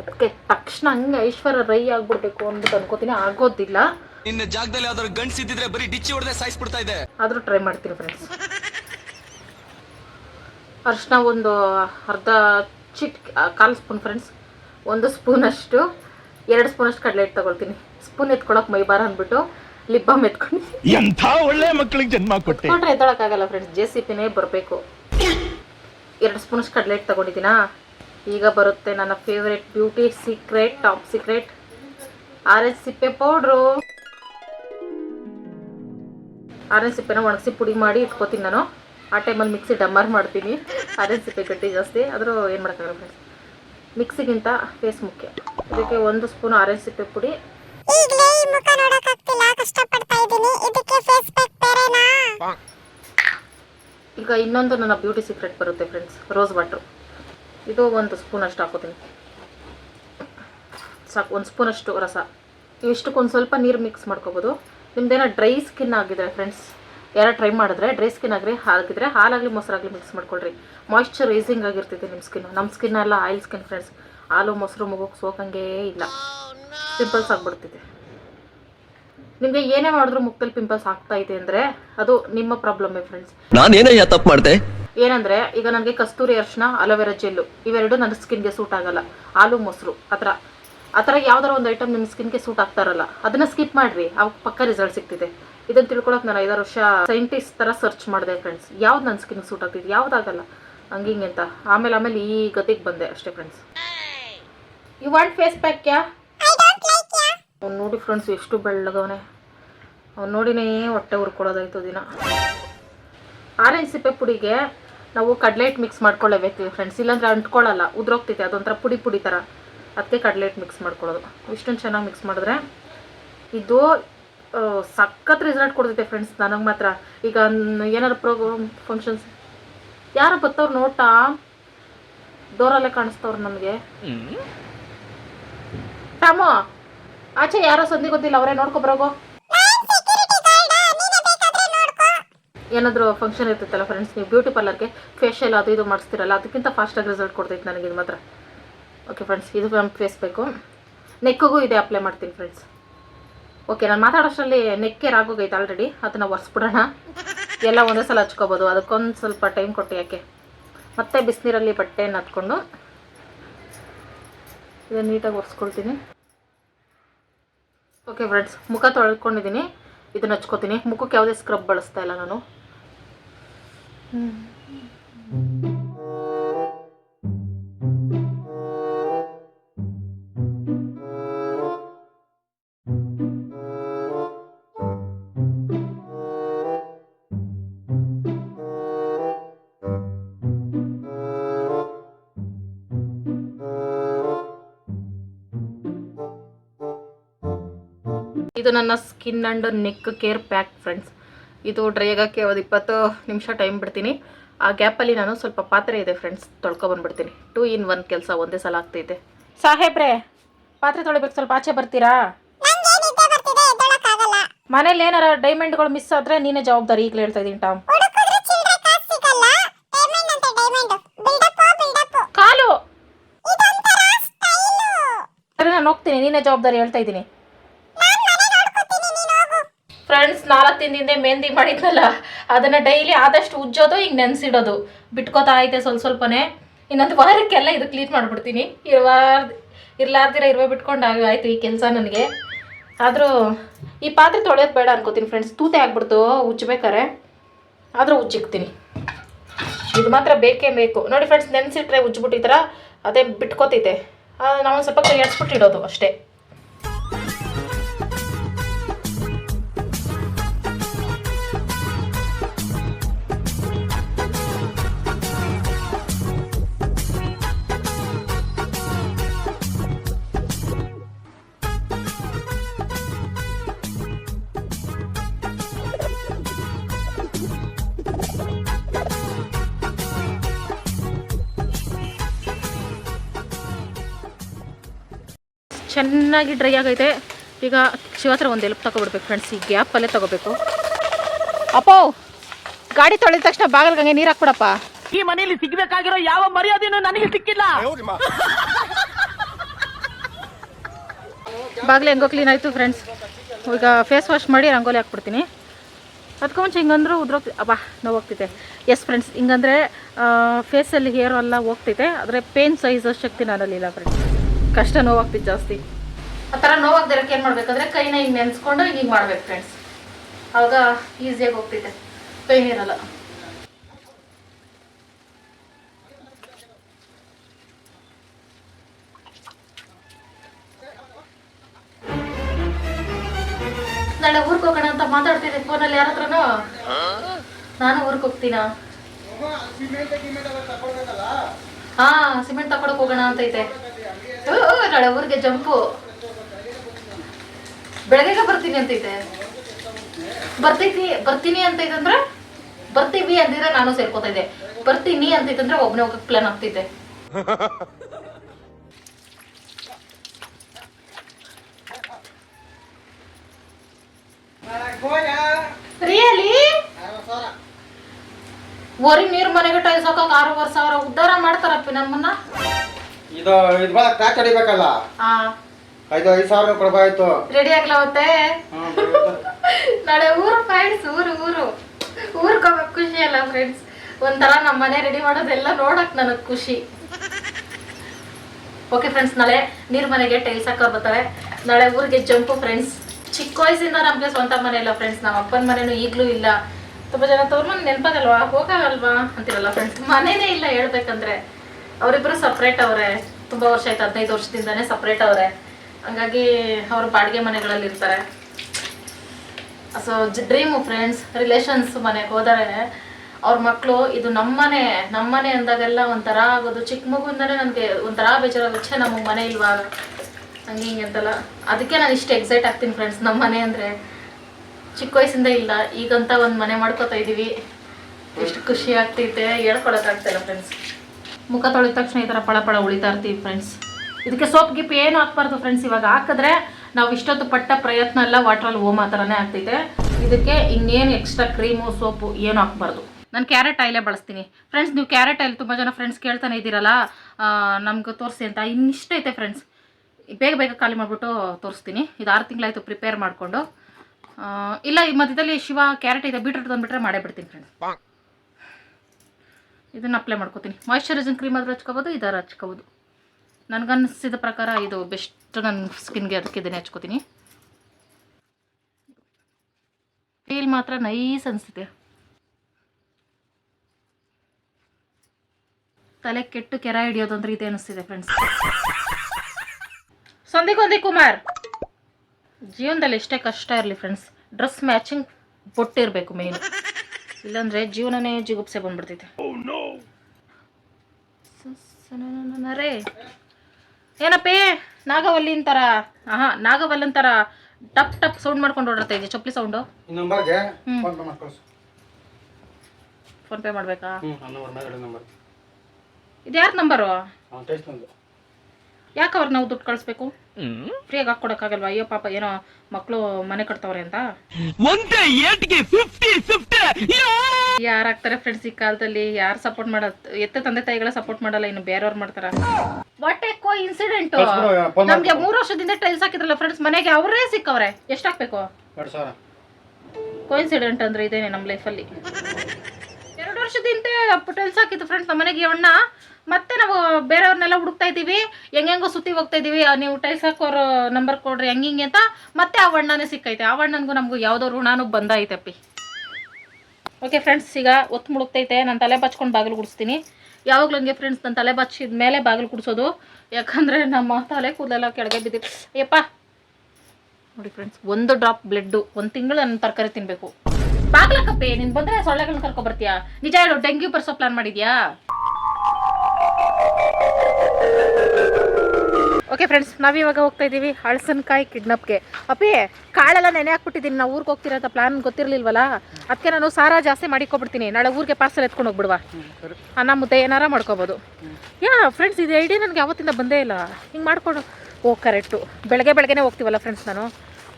A: ಅದಕ್ಕೆ ತಕ್ಷಣ ಹಂಗೆ ಐಶ್ವರ್ಯ ರೈ ಆಗ್ಬಿಡ್ಬೇಕು ಅಂದ್ಬಿಟ್ಟು ಅನ್ಕೋತೀನಿ. ಆಗೋದಿಲ್ಲ.
B: ನಿನ್ನ ಜಾಗದಲ್ಲಿ ಯಾವ್ದಾದ್ರು ಗಂಡ್ಸ್ ಇದ್ದಿದ್ರೆ ಬರೀ ಡಿಚ್ಚಿ ಹೊಡೆದೇ ಸಾಯಿಸ್ಬಿಡ್ತಾ ಇದೆ.
A: ಆದರೂ ಟ್ರೈ ಮಾಡ್ತೀನಿ ಫ್ರೆಂಡ್ಸ್ ಅರಿಶಿನ ಒಂದು ಅರ್ಧ ಚಿಟ್ ಕಾಲು ಸ್ಪೂನ್ ಫ್ರೆಂಡ್ಸ್ ಒಂದು ಸ್ಪೂನಷ್ಟು ಎರಡು ಸ್ಪೂನಷ್ಟು ಕಡಲೆ ಹಿಟ್ಟು ತಗೊಳ್ತೀನಿ. ಸ್ಪೂನ್ ಮೈ ಮೈಬಾರ ಅಂದ್ಬಿಟ್ಟು ಲಿಪ್ ಬಾಮ್ ಎತ್ಕೊಂಡು.
D: ಎಂಥ ಒಳ್ಳೆ ಮಕ್ಕಳಿಗೆ ಜನ್ಮ ಕೊಟ್ಟೆ.
A: ಎತ್ಕೊಂಡ್ರೆ ಆಗಲ್ಲ ಫ್ರೆಂಡ್ಸ್ ಜೆ ಸಿ ಪಿನೇ ಬರಬೇಕು. ಎರಡು ಸ್ಪೂನಷ್ಟು ಕಡಲೆ ಹಿಟ್ಟು ತಗೊಂಡಿದ್ದೀನಾ? ಈಗ ಬರುತ್ತೆ ನನ್ನ favourite beauty secret top secret orange ಸಿಪ್ಪೆ ಪೌಡ್ರು ಆರೆಂಜ್ ಸಿಪ್ಪೆನ ಒಣಗಿಸಿ ಪುಡಿ ಮಾಡಿ ಇಟ್ಕೋತೀನಿ ನಾನು. ಆ ಟೈಮಲ್ಲಿ ಮಿಕ್ಸಿ ಡಮ್ಮರ್ ಮಾಡ್ತೀನಿ. ಆರೆಂಜ್ ಸಿಪ್ಪೆ ಗಟ್ಟಿ ಜಾಸ್ತಿ ಆದರೂ ಏನು ಮಾಡೋಕ್ಕಾಗಲ್ಲ ಫ್ರೆಂಡ್ಸ್ ಮಿಕ್ಸಿಗಿಂತ ಫೇಸ್ ಮುಖ್ಯ. ಇದಕ್ಕೆ ಒಂದು ಸ್ಪೂನ್ ಆರೆಂಜ್ ಸಿಪ್ಪೆ ಪುಡಿ.
E: ಈಗ್ಲೇ ಈ ಮುಖ ನೋಡಕ್ಕಾಗ್ತಿಲ್ಲ ಕಷ್ಟಪಡ್ತಾ ಇದ್ದೀನಿ. ಇದಕ್ಕೆ ಫೇಸ್ ಪ್ಯಾಕ್ ಬೇರೆನಾ?
A: ಈಗ ಇನ್ನೊಂದು ನನ್ನ ಬ್ಯೂಟಿ ಸೀಕ್ರೆಟ್ ಬರುತ್ತೆ ಫ್ರೆಂಡ್ಸ್ ರೋಸ್ ವಾಟ್ರು ಇದು ಒಂದು ಸ್ಪೂನ್ ಅಷ್ಟು ಹಾಕೋತೀನಿ. ಸಾಕು ಒಂದು ಸ್ಪೂನಷ್ಟು ರಸ. ಇಷ್ಟಕ್ಕೊಂದು ಸ್ವಲ್ಪ ನೀರು ಮಿಕ್ಸ್ ಮಾಡ್ಕೋಬೋದು. ನಿಮ್ದೇನೋ ಡ್ರೈ ಸ್ಕಿನ್ ಆಗಿದೆ ಫ್ರೆಂಡ್ಸ್ ಯಾರು ಟ್ರೈ ಮಾಡಿದ್ರೆ ಡ್ರೈ ಸ್ಕಿನ್ ಆಗಲಿ ಹಾಕಿದ್ರೆ ಹಾಲಾಗಲಿ ಮೊಸರಾಗಲಿ ಮಿಕ್ಸ್ ಮಾಡ್ಕೊಳ್ರಿ. ಮಾಯಿಶ್ಚರೈಸಿಂಗ್ ಆಗಿರ್ತೈತೆ ನಿಮ್ಮ ಸ್ಕಿನ್ ನಮ್ಮ ಸ್ಕಿನ್ ಎಲ್ಲ ಆಯಿಲ್ ಸ್ಕಿನ್ ಫ್ರೆಂಡ್ಸ್ ಹಾಲು ಮೊಸರು ಮುಗೋಕ್ಕೆ ಸೋಕಂಗೆ ಇಲ್ಲ. ಪಿಂಪಲ್ಸ್ ಆಗಿಬಿಡ್ತೈತೆ. ನಿಮಗೆ ಏನೇ ಮಾಡಿದ್ರು ಮುಖದಲ್ಲಿ ಪಿಂಪಲ್ಸ್ ಆಗ್ತಾ ಇದೆ ಅಂದರೆ ಅದು ನಿಮ್ಮ ಪ್ರಾಬ್ಲಮ್ಮೇ ಫ್ರೆಂಡ್ಸ್
F: ನಾನೇನಯ್ಯ ತಪ್ಪು ಮಾಡಿದೆ?
A: ಏನಂದ್ರೆ ಈಗ ನನಗೆ ಕಸ್ತೂರಿ ಅರ್ಶಿನ ಅಲೋವೆರಾ ಜೆಲ್ಲು ಇವೆರಡು ನನ್ನ ಸ್ಕಿನ್ಗೆ ಸೂಟ್ ಆಗಲ್ಲ. ಹಾಲು ಮೊಸರು ಆ ಥರ. ಆ ಥರ ಯಾವ್ದಾರ ಒಂದು ಐಟಮ್ ನಿಮ್ಮ ಸ್ಕಿನ್ಗೆ ಸೂಟ್ ಆಗ್ತಾರಲ್ಲ ಅದನ್ನ ಸ್ಕಿಪ್ ಮಾಡ್ರಿ. ಅವಾಗ ಪಕ್ಕ ರಿಸಲ್ಟ್ ಸಿಗ್ತಿದೆ. ಇದನ್ನ ತಿಳ್ಕೊಳಕ್ ನಾನು ಐದಾರು ವರ್ಷ ಸೈಂಟಿಸ್ಟ್ ಥರ ಸರ್ಚ್ ಮಾಡಿದೆ ಫ್ರೆಂಡ್ಸ್ ಯಾವ್ದು ನನ್ನ ಸ್ಕಿನ್ ಸೂಟ್ ಆಗ್ತಿದೆ? ಯಾವ್ದಾಗಲ್ಲ ಹಂಗಿಂಗೆ ಅಂತ. ಆಮೇಲೆ ಆಮೇಲೆ ಈ ಗತಿಗೆ ಬಂದೆ ಅಷ್ಟೇ friends you? Want face pack ಯಾ ಅವ್ನು ನೋಡಿ ಫ್ರೆಂಡ್ಸ್ ಎಷ್ಟು ಬೆಳ್ಳಗವನೆ. ಅವ್ನು ನೋಡಿನೇ ಹೊಟ್ಟೆ ಹುರ್ಕೊಳ್ಳೋದಾಯ್ತು ದಿನ. ಆರೆಂಜ್ ಸಿಪ್ಪೆ ಪುಡಿಗೆ ನಾವು ಕಡಲೆ ಹಿಟ್ಟು ಮಿಕ್ಸ್ ಮಾಡ್ಕೊಳ್ಳೇಬೇಕು ಫ್ರೆಂಡ್ಸ್ ಇಲ್ಲಾಂದ್ರೆ ಅಂಟ್ಕೊಳ್ಳಲ್ಲ ಉದ್ರೋಗ್ತೈತೆ ಅದೊಂಥರ ಪುಡಿ ಪುಡಿ ಥರ ಅದಕ್ಕೆ ಕಡಲೆ ಹಿಟ್ಟು ಮಿಕ್ಸ್ ಮಾಡ್ಕೊಳ್ಳೋದು. ಇಷ್ಟೊಂದು ಚೆನ್ನಾಗಿ ಮಿಕ್ಸ್ ಮಾಡಿದ್ರೆ ಇದು ಸಖತ್ ರಿಸಲ್ಟ್ ಕೊಡ್ತೈತೆ ಫ್ರೆಂಡ್ಸ್ ನನಗೆ ಮಾತ್ರ. ಈಗ ಏನಾರು ಪ್ರೋಗ್ರಾಮ್ ಫಂಕ್ಷನ್ಸ್ ಯಾರು ಬತ್ತವ್ರು ನೋಟ ದೋರಲ್ಲೇ ಕಾಣಿಸ್ತವ್ರು ನಮಗೆ. ಟಾಮು ಆಚೆ ಯಾರೋ ಸಂಧಿ ಗೊತ್ತಿಲ್ಲ, ಅವರೇ ನೋಡ್ಕೊಬರೋಗೋ ಏನಾದರೂ ಫಂಕ್ಷನ್ ಇರ್ತೈತಲ್ಲ ಫ್ರೆಂಡ್ಸ್ ನೀವು ಬ್ಯೂಟಿ ಪಾರ್ಲರ್ಗೆ ಫೇಶಿಯಲ್ ಅದು ಇದು ಮಾಡಿಸ್ತೀರಲ್ಲ, ಅದಕ್ಕಿಂತ ಫಾಸ್ಟಾಗಿ ರಿಸಲ್ಟ್ ಕೊಡ್ತೈತೆ ನನಗೆ ಇದು ಮಾತ್ರ. ಓಕೆ ಫ್ರೆಂಡ್ಸ್ ಇದು ನಮ್ಮ ಫೇಸ್ ಬೇಕು. ನೆಕ್ಕಿಗೂ ಇದೆ ಅಪ್ಲೈ ಮಾಡ್ತೀನಿ ಫ್ರೆಂಡ್ಸ್ ಓಕೆ ನಾನು ಮಾತಾಡೋಷ್ಟರಲ್ಲಿ ನೆಕ್ಕೆ ರಾಗೋಗೈತೆ ಆಲ್ರೆಡಿ ಅದನ್ನು ಒರೆಸ್ಬಿಡೋಣ. ಎಲ್ಲ ಒಂದೇ ಸಲ ಹಚ್ಕೋಬೋದು. ಅದಕ್ಕೊಂದು ಸ್ವಲ್ಪ ಟೈಮ್ ಕೊಟ್ಟು ಯಾಕೆ? ಮತ್ತೆ ಬಿಸಿನೀರಲ್ಲಿ ಬಟ್ಟೆಯನ್ನು ಹತ್ಕೊಂಡು ಇದನ್ನು ನೀಟಾಗಿ ಒರೆಸ್ಕೊಳ್ತೀನಿ. ಓಕೆ ಫ್ರೆಂಡ್ಸ್ ಮುಖ ತೊಳ್ಕೊಂಡಿದ್ದೀನಿ. ಇದನ್ನು ಹಚ್ಕೋತೀನಿ. ಮುಖಕ್ಕೆ ಯಾವುದೇ ಸ್ಕ್ರಬ್ ಬಳಸ್ತಾ ಇಲ್ಲ ನಾನು. ಇದು ನನ್ನ skin and neck care pack friends ಇದು ಡ್ರೈ ಆಗೋಕ್ಕೆ ಒಂದು ಇಪ್ಪತ್ತು ನಿಮಿಷ ಟೈಮ್ ಬಿಡ್ತೀನಿ. ಆ ಗ್ಯಾಪಲ್ಲಿ ನಾನು ಸ್ವಲ್ಪ ಪಾತ್ರೆ ಇದೆ ಫ್ರೆಂಡ್ಸ್ ತೊಳ್ಕೊಬಂದ್ಬಿಡ್ತೀನಿ ಟೂ ಇನ್ ಒನ್ ಕೆಲಸ ಒಂದೇ ಸಲ ಆಗ್ತೈತೆ. ಸಾಹೇಬ್ರೆ ಪಾತ್ರೆ ತೊಳಿಬೇಕು ಸ್ವಲ್ಪ ಆಚೆ ಬರ್ತೀರಾ? ಮನೇಲಿ ಏನಾರ ಡೈಮಂಡ್ಗಳು ಮಿಸ್ ಆದರೆ ನೀನೇ ಜವಾಬ್ದಾರಿ ಈಗಲೇ ಹೇಳ್ತಾ ಇದ್ದೀನಿ ಟಾಮ್.
E: ಹುಡುಕಿದ್ರೆ ಚಿಲ್ಲರೆ ಕಾಸು ಸಿಗಲ್ಲ. ಡೈಮಂಡ್ ಅಂತ ಡೈಮಂಡ್ ಬಿಲ್ಡಪ್ ಬಿಲ್ಡಪ್
A: ಕಾಲು! ಸರಿ ನಾನು ಹೋಗ್ತೀನಿ. ನೀನೇ ಜವಾಬ್ದಾರಿ ಹೇಳ್ತಾ ಇದ್ದೀನಿ
E: ನಾನ್ ಮನೆ ನೋಡ್ಕೊತೀನಿ ನೀನ್ ಹೋಗು
A: ಫ್ರೆಂಡ್ಸ್ ನಾಲ್ಕು ದಿನದಿಂದ ಮೆಹಂದಿ ಮಾಡಿದ್ನಲ್ಲ, ಅದನ್ನು ಡೈಲಿ ಆದಷ್ಟು ಉಜ್ಜೋದು, ಈಗ ನೆನೆಸಿಡೋದು. ಬಿಟ್ಕೋತಾ ಐತೆ ಸ್ವಲ್ಪ ಸ್ವಲ್ಪನೇ. ಇನ್ನೊಂದು ವಾರಕ್ಕೆಲ್ಲ ಇದು ಕ್ಲೀನ್ ಮಾಡಿಬಿಡ್ತೀನಿ. ಇರವಾರ್ದು, ಇರ್ಲಾರ್ದಿರ ಇರುವೆ ಬಿಟ್ಕೊಂಡು ಆಯಿತು ಈ ಕೆಲಸ ನನಗೆ. ಆದರೂ ಈ ಪಾತ್ರೆ ತೊಳೆಯೋದು ಬೇಡ ಅನ್ಕೋತೀನಿ ಫ್ರೆಂಡ್ಸ್ ತೂತೆ ಆಗ್ಬಿಡ್ತು ಉಜ್ಬೇಕಾರೆ ಆದರೂ ಉಜ್ಜಿಕ್ತೀನಿ. ಇದು ಮಾತ್ರ ಬೇಕೇ ಬೇಕು. ನೋಡಿ ಫ್ರೆಂಡ್ಸ್ ನೆನೆಸಿಟ್ರೆ ಉಜ್ಜಿಬಿಟ್ಟಿದ್ರ? ಅದೇ ಬಿಟ್ಕೋತೈತೆ ನಾವು ಸ್ವಲ್ಪ ಕೈ ಎಡ್ಸ್ಬಿಟ್ಟು ಇಡೋದು ಅಷ್ಟೇ. ಚೆನ್ನಾಗಿ ಡ್ರೈ ಆಗೈತೆ. ಈಗ ಶಿವ ಹತ್ರ ಒಂದು ಎಲ್ಪ್ ತಗೊಬಿಡ್ಬೇಕು ಫ್ರೆಂಡ್ಸ್ ಈ ಗ್ಯಾಪಲ್ಲೇ ತಗೋಬೇಕು. ಅಪ್ಪೋ ಗಾಡಿ ತೊಳೆದ ತಕ್ಷಣ ಬಾಗಲ್ಗಂಗೆ ನೀರು ಹಾಕ್ಬಿಡಪ್ಪ.
C: ಈ ಮನೆಯಲ್ಲಿ ಸಿಗ್ಬೇಕಾಗಿರೋ ಯಾವ ಮರ್ಯಾದೆನೂ ನನಗೆ ಸಿಕ್ಕಿಲ್ಲ.
A: ಬಾಗಿಲು ಹೆಂಗೋ ಕ್ಲೀನ್ ಆಯಿತು ಫ್ರೆಂಡ್ಸ್ ಈಗ ಫೇಸ್ ವಾಶ್ ಮಾಡಿ ರಂಗೋಲಿ ಹಾಕ್ಬಿಡ್ತೀನಿ. ಅದಕ್ಕೆ ಮುಂಚೆ ಹಿಂಗಂದ್ರೂ ಉದ್ರೋಗ್ತಿ ಅಬ್ಬಾ ನೋವು ಎಸ್ ಫ್ರೆಂಡ್ಸ್ ಹಿಂಗಂದ್ರೆ ಫೇಸಲ್ಲಿ ಹೇರ್ ಎಲ್ಲ ಹೋಗ್ತೈತೆ ಆದರೆ ಪೇನ್ ಸೈಜ್ ಶಕ್ತಿ ನನ್ನಲ್ಲಿಲ್ಲ ಫ್ರೆಂಡ್ಸ್ ಕಷ್ಟ ನೋವಾಗ್ತಿತ್ತು ಜಾಸ್ತಿ. ಆ ಥರ ನೋವಾಗ್ದಿರಕ್ಕೆ ಏನು ಮಾಡ್ಬೇಕಂದ್ರೆ ಕೈನ ಹಿಂಗೆ ನೆನೆಸ್ಕೊಂಡು ಹಿಂಗೆ ಮಾಡ್ಬೇಕು ಫ್ರೆಂಡ್ಸ್ ಆವಾಗ ಈಸಿಯಾಗಿ ಹೋಗ್ತಿದೆ ಪೇನ್ ಇರಲ್ಲ. ನಾಳೆ ಊರಿಗೆ ಹೋಗೋಣ ಅಂತ ಮಾತಾಡ್ತಿದ್ದೆ ಫೋನಲ್ಲಿ ಯಾರ ಹತ್ರನೋ ನಾನು ಊರಿಗೆ ಹೋಗ್ತೀನ? ಹಾ ಸಿಮೆಂಟ್ ತಕೊಳಕ್ ಹೋಗೋಣ ಅಂತ ಐತೆ. ಹ್ಞೂ, ನಾಳೆ ಊರಿಗೆ ಜಂಪು. ಬೆಳಗ್ಗೆ ಬರ್ತೀನಿ ಅಂತೈತೆ ಬರ್ತೈತಿ ಬರ್ತೀನಿ ಅಂತ ಇದಂದ್ರೆ ಬರ್ತೀವಿ ಅಂದಿದ್ರೆ ನಾನು ಸೇರ್ಕೋತಾ ಇದ್ದೆ. ಬರ್ತೀನಿ ಅಂತೈತಂದ್ರೆ ಒಬ್ಬನೇ ಹೋಗಕ್ ಪ್ಲಾನ್ ಆಗ್ತಿದ್ದೆ ರಿಯಲಿ? ಓರಿ ನೀರ್ ಮನೆಗೆ ಟೈಸ್ ಹಾಕಕ್ ಆರೂವರೆ ಸಾವಿರ ಉದ್ಧಾರ ಮಾಡ್ತಾರಪ್ಪಿ ನಮ್ಮನ್ನ.
F: ಇದು ಇದು ಬೇಡ ಕ್ಯಾಚ್ ಹೊಡಿಬೇಕಲ್ಲ?
A: ಹಾ.
F: ಐದು ಐದು ಸಾವಿರ ಕೊಡ್ಬಾಯ್ತು.
A: ರೆಡಿ ಆಗ್ಲಾವತ್ತೆ ನಾಳೆ ಊರು ಫ್ರೆಂಡ್ಸ್ ಊರು ಊರು. ಊರ್ಗ್ ಹೋಗಕ್ ಖುಷಿ ಅಲ್ಲ ಫ್ರೆಂಡ್ಸ್ ಒಂಥರ ನಮ್ಮ ಮನೆ ರೆಡಿ ಮಾಡೋದೆಲ್ಲ ನೋಡಕ್ ನನಗ್ ಖುಷಿ. ಓಕೆ ಫ್ರೆಂಡ್ಸ್ ನಾಳೆ ನೀರ್ ಮನೆಗೆ ಟೈಲ್ಸ್ ಹಾಕೋರ್ ಬರ್ತಾರೆ. ನಾಳೆ ಊರಿಗೆ ಜಂಪು ಫ್ರೆಂಡ್ಸ್ ಚಿಕ್ಕ ವಯಸ್ಸಿಂದ ನಮ್ಗೆ ಸ್ವಂತ ಮನೆ ಇಲ್ಲ ಫ್ರೆಂಡ್ಸ್ ನಮ್ಮ ಅಪ್ಪನ ಮನೆನೂ ಈಗಲೂ ಇಲ್ಲ. ತುಂಬ ಜನ ತವ್ರ ಮನೆ ನೆನಪಾಗಲ್ವಾ ಹೋಗಲ್ವಾ? ಅಂತಿರಲ್ಲ ಫ್ರೆಂಡ್ಸ್ ಮನೇನೇ ಇಲ್ಲ ಹೇಳ್ಬೇಕಂದ್ರೆ. ಅವರಿಬ್ರು ಸಪ್ರೇಟ್ ಅವರೇ. ತುಂಬಾ ವರ್ಷ ಆಯ್ತು, ಹದಿನೈದು ವರ್ಷದಿಂದಾನೇ ಸಪ್ರೇಟ್ ಅವರೇ. ಹಂಗಾಗಿ ಅವ್ರು ಬಾಡಿಗೆ ಮನೆಗಳಲ್ಲಿ ಇರ್ತಾರೆ. ಸೊ ಡ್ರೀಮು ಫ್ರೆಂಡ್ಸ್ ರಿಲೇಷನ್ಸ್ ಮನೆಗೆ ಹೋದರೆ ಅವ್ರ ಮಕ್ಕಳು ಇದು ನಮ್ಮನೆ ನಮ್ಮನೆ ಅಂದಾಗೆಲ್ಲ ಒಂಥರ ಆಗೋದು. ಚಿಕ್ಕ ಮಗುವಿಂದಲೇ ನನಗೆ ಒಂಥರ ಬೇಜಾರಾಗುತ್ತೆ ನಮಗೆ ಮನೆ ಇಲ್ವಾ? ಹಂಗೆ ಹಿಂಗೆ ಅಂತಲ್ಲ. ಅದಕ್ಕೆ ನಾನು ಇಷ್ಟು ಎಕ್ಸೈಟ್ ಆಗ್ತೀನಿ ಫ್ರೆಂಡ್ಸ್ ನಮ್ಮ ಮನೆ ಅಂದರೆ. ಚಿಕ್ಕ ವಯಸ್ಸಿಂದ ಇಲ್ಲ, ಈಗಂತ ಒಂದು ಮನೆ ಮಾಡ್ಕೋತಾ ಇದ್ದೀವಿ ಎಷ್ಟು ಖುಷಿ ಆಗ್ತೈತೆ ಹೇಳ್ಕೊಳಕ್ಕಾಗ್ತಾಯಿಲ್ಲ ಫ್ರೆಂಡ್ಸ್ ಮುಖ ತೊಳೆದ ತಕ್ಷಣ ಈ ಥರ ಪಳ ಪಳ ಉಳಿತಾ ಇರ್ತೀವಿ ಫ್ರೆಂಡ್ಸ್ ಇದಕ್ಕೆ ಸೋಪ್ ಗಿಪ್ ಏನು ಹಾಕ್ಬಾರ್ದು ಫ್ರೆಂಡ್ಸ್ ಇವಾಗ. ಹಾಕಿದ್ರೆ ನಾವು ಇಷ್ಟೊತ್ತು ಪಟ್ಟ ಪ್ರಯತ್ನ ಎಲ್ಲ ವಾಟ್ರಲ್ಲಿ ಓಮ್ ಆ ಥರನೇ ಆಗ್ತೈತೆ. ಇದಕ್ಕೆ ಇನ್ನೇನು ಎಕ್ಸ್ಟ್ರಾ ಕ್ರೀಮು ಸೋಪು ಏನು ಹಾಕ್ಬಾರ್ದು. ನಾನು ಕ್ಯಾರೆಟ್ ಆಯಿಲೇ ಬಳಸ್ತೀನಿ. ಫ್ರೆಂಡ್ಸ್ ನೀವು ಕ್ಯಾರೆಟ್ ಆಯಿಲ್ ತುಂಬ ಜನ ಫ್ರೆಂಡ್ಸ್ ಕೇಳ್ತಾನೆ ಇದ್ದೀರಲ್ಲ ನಮ್ಗೆ ತೋರಿಸಿ ಅಂತ. ಇನ್ನಿಷ್ಟೈತೆ ಫ್ರೆಂಡ್ಸ್ ಬೇಗ ಬೇಗ ಖಾಲಿ ಮಾಡಿಬಿಟ್ಟು ತೋರಿಸ್ತೀನಿ. ಇದು ಆರು ತಿಂಗಳಾಯಿತು ಪ್ರಿಪೇರ್ ಮಾಡಿಕೊಂಡು. ಇಲ್ಲ, ಈ ಮಧ್ಯದಲ್ಲಿ ಶಿವ ಕ್ಯಾರೆಟ್ ಇದೆ ಬೀಟ್ರೂಟ್ ತಂದುಬಿಟ್ರೆ ಮಾಡೇ ಬಿಡ್ತೀನಿ ಫ್ರೆಂಡ್ಸ್ ಇದನ್ನು ಅಪ್ಲೈ ಮಾಡ್ಕೋತೀನಿ. ಮಾಯಶ್ಚರೈಸಿಂಗ್ ಕ್ರೀಮ್ ಆದರೂ ಹಚ್ಕೋಬೋದು ಇದಾರು ಹಚ್ಕೋಬೋದು. ನನಗನ್ನಿಸಿದ ಪ್ರಕಾರ ಇದು ಬೆಸ್ಟ್ ನನ್ನ ಸ್ಕಿನ್ಗೆ ಅದಕ್ಕೆ ಇದನ್ನೇ ಹಚ್ಕೋತೀನಿ. ಫೀಲ್ ಮಾತ್ರ ನೈಸ್ ಅನಿಸುತ್ತೆ. ತಲೆ ಕೆಟ್ಟು ಕೆರ ಹಿಡಿಯೋದು ಅಂದ್ರೆ ಇದೆ ಅನಿಸ್ತಿದೆ ಫ್ರೆಂಡ್ಸ್ ಸಂದಿಗೊಂದಿ ಕುಮಾರ್. ಜೀವನದಲ್ಲಿ ಎಷ್ಟೇ ಕಷ್ಟ ಇರಲಿ ಫ್ರೆಂಡ್ಸ್ ಡ್ರೆಸ್ ಮ್ಯಾಚಿಂಗ್ ಬೊಟ್ಟಿರಬೇಕು ಮೇನ್ ಇಲ್ಲಾಂದ್ರೆ ಜೀವನನೇ ಜಿಗುಪ್ಸೆ ಬಂದ್ಬಿಡ್ತೈತೆ. ರೇ. ಏನಪ್ಪೇ? ನಾಗವಲ್ಲಿ ಅಂತಾರ ಆಹಾ ನಾಗವಲ್ಲಿ ಅಂತಾರ ಟಪ್ ಟಪ್ ಸೌಂಡ್ ಮಾಡ್ಕೊಂಡು ಓಡಾಡ್ತಾ ಇದೆ ಚಪ್ಪಲಿ ಸೌಂಡು.
F: ಫೋನ್ ಪೇ
A: ಮಾಡ್ಬೇಕಾ? ಇದು ಯಾರ ನಂಬರು. ಯಾಕೆ ಅವ್ರು ನಾವು ದುಡ್ಡು ಕಳಿಸ್ಬೇಕು? ಫ್ರೀಯಾಗಿ ಹಾಕೊಡಕ್ಕಾಗಲ್ವಾ ಅಯ್ಯೋ ಪಾಪ ಏನೋ ಮಕ್ಕಳು ಮನೆ ಕಟ್ತವ್ರೆ ಅಂತ. ಯಾರು ಆಗ್ತಾರೆ ಫ್ರೆಂಡ್ಸ್ ಈ ಕಾಲದಲ್ಲಿ? ಯಾರು ಸಪೋರ್ಟ್ ಮಾಡ ಎತ್ತ ತಂದೆ ತಾಯಿಗಳ ಸಪೋರ್ಟ್ ಮಾಡಲ್ಲ ಇನ್ನು ಬೇರೆಯವ್ರು ಮಾಡ್ತಾರ. ವಾಟ್ ಎ ಕೋ ಇನ್ಸಿಡೆಂಟ್ ನಮ್ಗೆ ಮೂರು ವರ್ಷದಿಂದ ಟೈಲ್ಸ್ ಹಾಕಿದ್ರಲ್ಲ ಫ್ರೆಂಡ್ಸ್ ಮನೆಗೆ ಅವರೇ ಸಿಕ್ಕವ್ರೆ. ಎಷ್ಟು
F: ಕೋ
A: ಇನ್ಸಿಡೆಂಟ್ ಅಂದ್ರೆ ಇದೇನೆ ನಮ್ಮ ಲೈಫಲ್ಲಿ ವರ್ಷದಿಂದ ಟೈಲ್ಸ್ ಹಾಕಿತ್ತು ಫ್ರೆಂಡ್ಸ್ ನಮ್ಮ ಮನೆಗೆ ಈ ಅಣ್ಣ. ಮತ್ತೆ ನಾವು ಬೇರೆಯವ್ರನ್ನೆಲ್ಲ ಹುಡುಕ್ತಾ ಇದ್ದೀವಿ. ಹೆಂಗೆಂಗೋ ಸುತ್ತಿ ಹೋಗ್ತಾ ಇದ್ದೀವಿ. ನೀವು ಟೈಲ್ಸ್ ಹಾಕೋರು ನಂಬರ್ ಕೊಡ್ರಿ, ಹೆಂಗೆ ಹಿಂಗೆ ಅಂತ. ಮತ್ತೆ ಆ ಅಣ್ಣನೇ ಸಿಕ್ಕೈತೆ. ಆ ಅಣ್ಣನಿಗೂ ನಮಗೂ ಯಾವುದೋ ಋಣನೂ ಬಂದೈತಪ್ಪಿ ಓಕೆ ಫ್ರೆಂಡ್ಸ್ ಈಗ ಒತ್ತು ಮುಳುಗ್ತೈತೆ. ನಾನು ತಲೆ ಬಚ್ಕೊಂಡು ಬಾಗಿಲು ಗುಡಿಸ್ತೀನಿ. ಯಾವಾಗಲೂ ಹಂಗೆ ಫ್ರೆಂಡ್ಸ್ ನನ್ನ ತಲೆ ಬಚ್ಚಿದ ಮೇಲೆ ಬಾಗಿಲು ಗುಡಿಸೋದು. ಯಾಕಂದರೆ ನಮ್ಮ ತಲೆ ಕೂದಲೆಲ್ಲ ಕೆಳಗೆ ಬಿದ್ದಿತ್ತು ಅಯ್ಯಪ್ಪ. ನೋಡಿ ಫ್ರೆಂಡ್ಸ್ ಒಂದು ಡ್ರಾಪ್ ಬ್ಲಡ್ಡು ಒಂದು ತಿಂಗಳು ನನ್ನ ತರಕಾರಿ ತಿನ್ನಬೇಕು ಬಾಗ್ಲಕ್ಕಪ್ಪೆ ನಿನ್ ಬಂದ್ರೆ ಸೊಳ್ಳೆಗಳನ್ನ ಕರ್ಕೊ ಬರ್ತೀಯಾ ನಿಜ ಹೇಳು, ಡೆಂಗ್ಯೂ ಬರ್ಸೋ ಪ್ಲಾನ್ ಮಾಡಿದ್ಯಾ? ಓಕೆ ಫ್ರೆಂಡ್ಸ್ ನಾವಿವಾಗ ಹೋಗ್ತಾ ಇದ್ದೀವಿ ಹಳಸನಕಾಯಿ ಕಿಡ್ನಪ್ಗೆ. ಅಪ್ಪಿ, ಕಾಳೆಲ್ಲ ನೆನೆ ಹಾಕ್ಬಿಟ್ಟಿದ್ದೀನಿ, ನಾವು ಊರಿಗೆ ಹೋಗ್ತೀರಾ ಅಂತ ಪ್ಲಾನ್ ಗೊತ್ತಿರಲಿಲ್ವಲ್ಲ? ಅದಕ್ಕೆ ನಾನು ಸಾರ ಜಾಸ್ತಿ ಮಾಡಿಕೊಬಿಡ್ತೀನಿ, ನಾಳೆ ಊರಿಗೆ ಪಾರ್ಸಲ್ ಎತ್ಕೊಂಡು ಹೋಗ್ಬಿಡುವ. ಅನ್ನ ಮುದ್ದೆ ಏನಾರ ಮಾಡ್ಕೋಬೋದು. ಯಾ ಫ್ರೆಂಡ್ಸ್ ಇದು ಐಡಿಯಾ ನನಗೆ ಯಾವತ್ತಿಂದ ಬಂದೇ ಇಲ್ಲ. ಹಿಂಗೆ ಮಾಡ್ಕೊಂಡು. ಓ ಕರೆಕ್ಟು ಬೆಳಗ್ಗೆ ಬೆಳಗ್ಗೆನೇ ಹೋಗ್ತೀವಲ್ಲ ಫ್ರೆಂಡ್ಸ್ ನಾನು?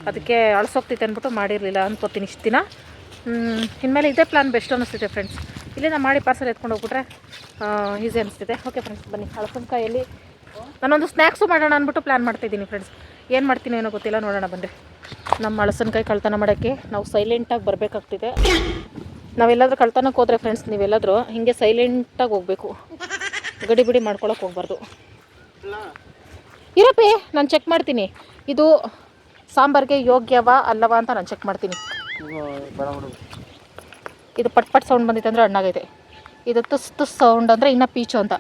A: ಅದಕ್ಕೆ ಅಳಸೋಗ್ತಿತ್ತು ಅಂದ್ಬಿಟ್ಟು ಮಾಡಿರಲಿಲ್ಲ ಅಂದ್ಕೋತೀನಿ ಇಷ್ಟು ದಿನ. ಇನ್ಮೇಲೆ ಇದೇ ಪ್ಲಾನ್ ಬೆಸ್ಟ್ ಅನ್ನಿಸ್ತಿದೆ ಫ್ರೆಂಡ್ಸ್ ಇಲ್ಲಿಂದ ಮಾಡಿ ಪಾರ್ಸಲ್ ಎತ್ಕೊಂಡು ಹೋಗ್ಬಿಟ್ರೆ ಈಸಿ ಅನಿಸ್ತಿದೆ. ಓಕೆ ಫ್ರೆಂಡ್ಸ್ ಬನ್ನಿ. ಹಳಸನ್ಕಾಯಲ್ಲಿ ನಾನೊಂದು ಸ್ನ್ಯಾಕ್ಸು ಮಾಡೋಣ ಅಂದ್ಬಿಟ್ಟು ಪ್ಲ್ಯಾನ್ ಮಾಡ್ತಿದ್ದೀನಿ ಫ್ರೆಂಡ್ಸ್ ಏನು ಮಾಡ್ತೀನಿ ಏನೋ ಗೊತ್ತಿಲ್ಲ, ನೋಡೋಣ ಬನ್ನಿ ನಮ್ಮ ಹಳಸನ್ಕಾಯಿ ಕಳ್ತನ ಮಾಡೋಕ್ಕೆ ನಾವು ಸೈಲೆಂಟಾಗಿ ಬರಬೇಕಾಗ್ತಿದೆ. ನಾವೆಲ್ಲಾದರೂ ಕಳ್ತನಕ್ಕೆ ಹೋದ್ರೆ ಫ್ರೆಂಡ್ಸ್ ನೀವೆಲ್ಲಾದರೂ ಹೀಗೆ ಸೈಲೆಂಟಾಗಿ ಹೋಗಬೇಕು. ಗಡಿ ಬಿಡಿ ಮಾಡ್ಕೊಳಕ್ಕೆ ಹೋಗ್ಬಾರ್ದು. ಇರಪ್ಪೇ, ನಾನು ಚೆಕ್ ಮಾಡ್ತೀನಿ. ಇದು ಸಾಂಬಾರ್ಗೆ ಯೋಗ್ಯವಾ ಅಲ್ಲವಾ ಅಂತ ನಾನು ಚೆಕ್ ಮಾಡ್ತೀನಿ. ಇದು ಪಟ್ ಪಟ್ ಸೌಂಡ್ ಬಂದಿತ್ತು ಅಂದರೆ ಹಣ್ಣಾಗೈತೆ ಇದು ತುಸ್ ತುಸ್ ಸೌಂಡ್ ಅಂದರೆ ಇನ್ನೂ ಪೀಚು ಅಂತ.